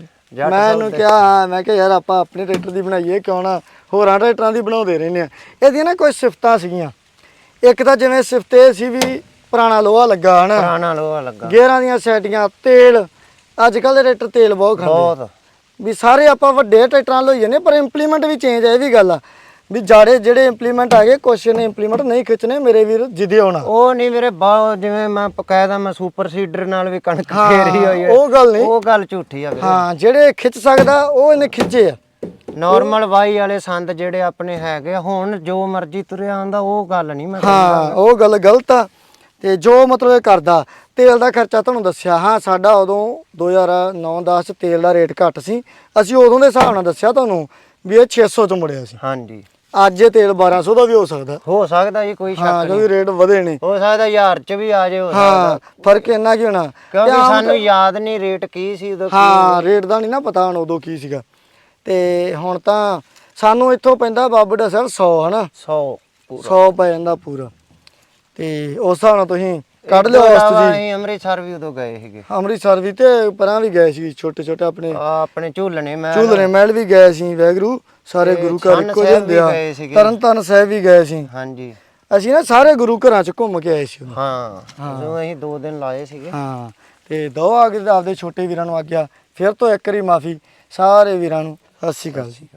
Speaker 1: ਮੈਂ ਇਹਨੂੰ। ਕਿਹਾ ਹਾਂ, ਮੈਂ ਕਿਹਾ ਯਾਰ ਆਪਾਂ ਆਪਣੇ ਟਰੈਕਟਰ ਦੀ ਬਣਾਈਏ ਕਿਉਂ ਨਾ? ਹੋਰਾਂ ਟਰੈਕਟਰਾਂ ਦੀ ਬਣਾਉਂਦੇ ਰਹਿੰਦੇ ਆ। ਇਹਦੀਆਂ ਨਾ ਕੁਝ ਸਿਫਤਾਂ ਸੀਗੀਆਂ। ਇੱਕ ਤਾਂ ਜਿਵੇਂ ਸਿਫਤ ਇਹ ਸੀ ਵੀ ਪੁਰਾਣਾ ਲੋਹਾ ਲੱਗਾ ਹਨਾ?
Speaker 2: ਪੁਰਾਣਾ ਲੋਹਾ ਲੱਗਾ।
Speaker 1: ਗੇਅਰਾਂ ਦੀਆਂ ਸੈਟੀਆਂ ਤੇਲ। ਅੱਜ ਕੱਲ ਦੇ ਟਰੈਕਟਰ ਤੇਲ ਬਹੁਤ ਖਾਂਦੇ
Speaker 2: ਬਹੁਤ।
Speaker 1: ਵੀ ਸਾਰੇ ਆਪਾਂ ਵੱਡੇ ਟਰੈਕਟਰਾਂ ਲਈ ਜਾਂਦੇ ਪਰ ਇੰਪਲੀਮੈਂਟ ਵੀ ਚੇਂਜ ਹੈ ਇਹ ਵੀ ਗੱਲ ਆ। ਵੀ ਜਾੜੇ ਜਿਹੜੇ ਇੰਪਲੀਮੈਂਟ ਆ ਗਏ ਕੁਛ ਨੇ ਇੰਪਲੀਮੈਂਟ ਨਹੀਂ ਖਿੱਚਣੇ ਮੇਰੇ ਵੀਰ ਜਿੱਦੇ ਹੋਣਾ
Speaker 2: ਉਹ ਨਹੀਂ ਵੀਰੇ ਬਾ ਜਿਵੇਂ ਮੈਂ ਪਕਾਇਦਾ ਮੈਂ ਸੁਪਰ ਸੀਡਰ ਨਾਲ ਵੀ ਕਣਕ
Speaker 1: ਹਾਂ,
Speaker 2: ਫੇਰੀ ਹੋਈ ਹੈ।
Speaker 1: ਉਹ ਗੱਲ ਨਹੀਂ।
Speaker 2: ਉਹ ਗੱਲ ਝੂਠੀ ਆ ਵੀਰੇ।
Speaker 1: ਹਾਂ ਜਿਹੜੇ ਖਿੱਚ ਸਕਦਾ ਉਹ ਇਹਨੇ ਖਿੱਚੇ ਆ।
Speaker 2: ਨਾਰਮਲ ਵਾਈ ਵਾਲੇ ਸੰਦ ਜਿਹੜੇ ਆਪਣੇ ਹੈਗੇ ਆ, ਹੁਣ ਜੋ ਮਰਜ਼ੀ ਤੁਰਿਆ ਆਂਦਾ ਉਹ ਗੱਲ ਨਹੀਂ ਮੈਂ
Speaker 1: ਹਾਂ ਉਹ ਗੱਲ ਗਲਤ ਆ। ਤੇ ਜੋ ਮਤਲਬ ਇਹ ਕਰਦਾ ਤੇਲ ਦਾ ਖਰਚਾ ਤੁਹਾਨੂੰ ਦੱਸਿਆ ਹਾਂ ਸਾਡਾ ਉਦੋਂ 2009-10 ਚ ਤੇਲ ਦਾ ਰੇਟ ਘੱਟ ਸੀ। ਅਸੀਂ ਉਦੋਂ ਦੇ ਹਿਸਾਬ ਨਾਲ ਦੱਸਿਆ ਤੁਹਾਨੂੰ ਵੀ ਇਹ 600 ਚ ਮੁੜਿਆ ਸੀ।
Speaker 2: ਹਾਂਜੀ।
Speaker 1: ਅੱਜ ਇਹ ਤੇਲ 1200 ਦਾ ਵੀ ਹੋ ਸਕਦਾ।
Speaker 2: ਹੋ ਸਕਦਾ ਜੀ ਕੋਈ
Speaker 1: ਹਾਂ
Speaker 2: ਸ਼ੱਕ ਨਹੀਂ।
Speaker 1: ਕਿਉਂਕਿ ਰੇਟ ਵਧੇ ਨੇ।
Speaker 2: ਹੋ ਸਕਦਾ ਹਜ਼ਾਰ ਚ ਵੀ ਆ ਜਾਏ ਹੋ ਸਕਦਾ।
Speaker 1: ਹਾਂ ਫ਼ਰਕ ਇੰਨਾ ਕੀ ਹੋਣਾ?
Speaker 2: ਕਿਉਂਕਿ
Speaker 1: ਤੇ ਆਮ
Speaker 2: ਸਾਨੂੰ ਯਾਦ ਨਹੀਂ ਰੇਟ ਕੀ ਸੀ ਉਦੋਂ
Speaker 1: ਹਾਂ ਰੇਟ ਦਾ ਨਹੀਂ ਨਾ ਪਤਾ ਹੁਣ ਉਦੋਂ ਕੀ ਸੀਗਾ। ਤੇ ਹੁਣ ਤਾਂ ਸਾਨੂੰ ਇੱਥੋਂ ਪੈਂਦਾ ਬਾਬੂਡਾ ਸਾਹਿਬ 100 ਹਨਾ?
Speaker 2: 100
Speaker 1: 100 ਪੈ ਜਾਂਦਾ ਪੂਰਾ। ਤੇ ਉਸ ਹਿਸਾਬ ਨਾਲ ਤੁਸੀਂ ਕੱਢ ਲਿਓ
Speaker 2: ਇਸ ਤੋਂ
Speaker 1: ਜੀ
Speaker 2: ਅਸੀਂ ਅੰਮ੍ਰਿਤਸਰ ਵੀ ਉਦੋਂ ਗਏ ਸੀਗੇ।
Speaker 1: ਅੰਮ੍ਰਿਤਸਰ ਵੀ ਤੇ ਪਰਾਂ ਵੀ ਗਏ ਸੀ ਛੋਟੇ ਛੋਟੇ ਆਪਣੇ
Speaker 2: ਆਪਣੇ ਝੂਲਣੇ ਮੈਂ
Speaker 1: ਝੂਲਣੇ ਮਹਿਲ ਵੀ ਗਏ ਸੀ ਵੈਗਰੂ ਸਾਰੇ ਗੁਰੂ ਘਰ ਇੱਕੋ ਜਿਹੇ ਹੁੰਦੇ ਆ।
Speaker 2: ਗਏ ਸੀਗੇ।
Speaker 1: ਤਰਨ ਤਾਰਨ ਸਾਹਿਬ ਵੀ ਗਏ ਸੀ।
Speaker 2: ਹਾਂਜੀ।
Speaker 1: ਅਸੀਂ ਨਾ ਸਾਰੇ ਗੁਰੂ ਘਰਾਂ ਚ ਘੁੰਮ ਕੇ ਆਏ ਸੀ।
Speaker 2: ਹਾਂ ਉਦੋਂ ਅਸੀਂ ਦੋ ਦਿਨ ਲਾਏ ਸੀਗੇ।
Speaker 1: ਹਾਂ ਤੇ ਦੋ ਆ ਕੇ ਆਪਦੇ ਛੋਟੇ ਵੀਰਾਂ ਨੂੰ ਆਗਿਆ ਫਿਰ ਤੋਂ ਇੱਕ ਵਾਰੀ ਮਾਫੀ ਸਾਰੇ ਵੀਰਾਂ ਨੂੰ ਸਤਿ ਸ਼੍ਰੀ ਅਕਾਲ ਜੀ।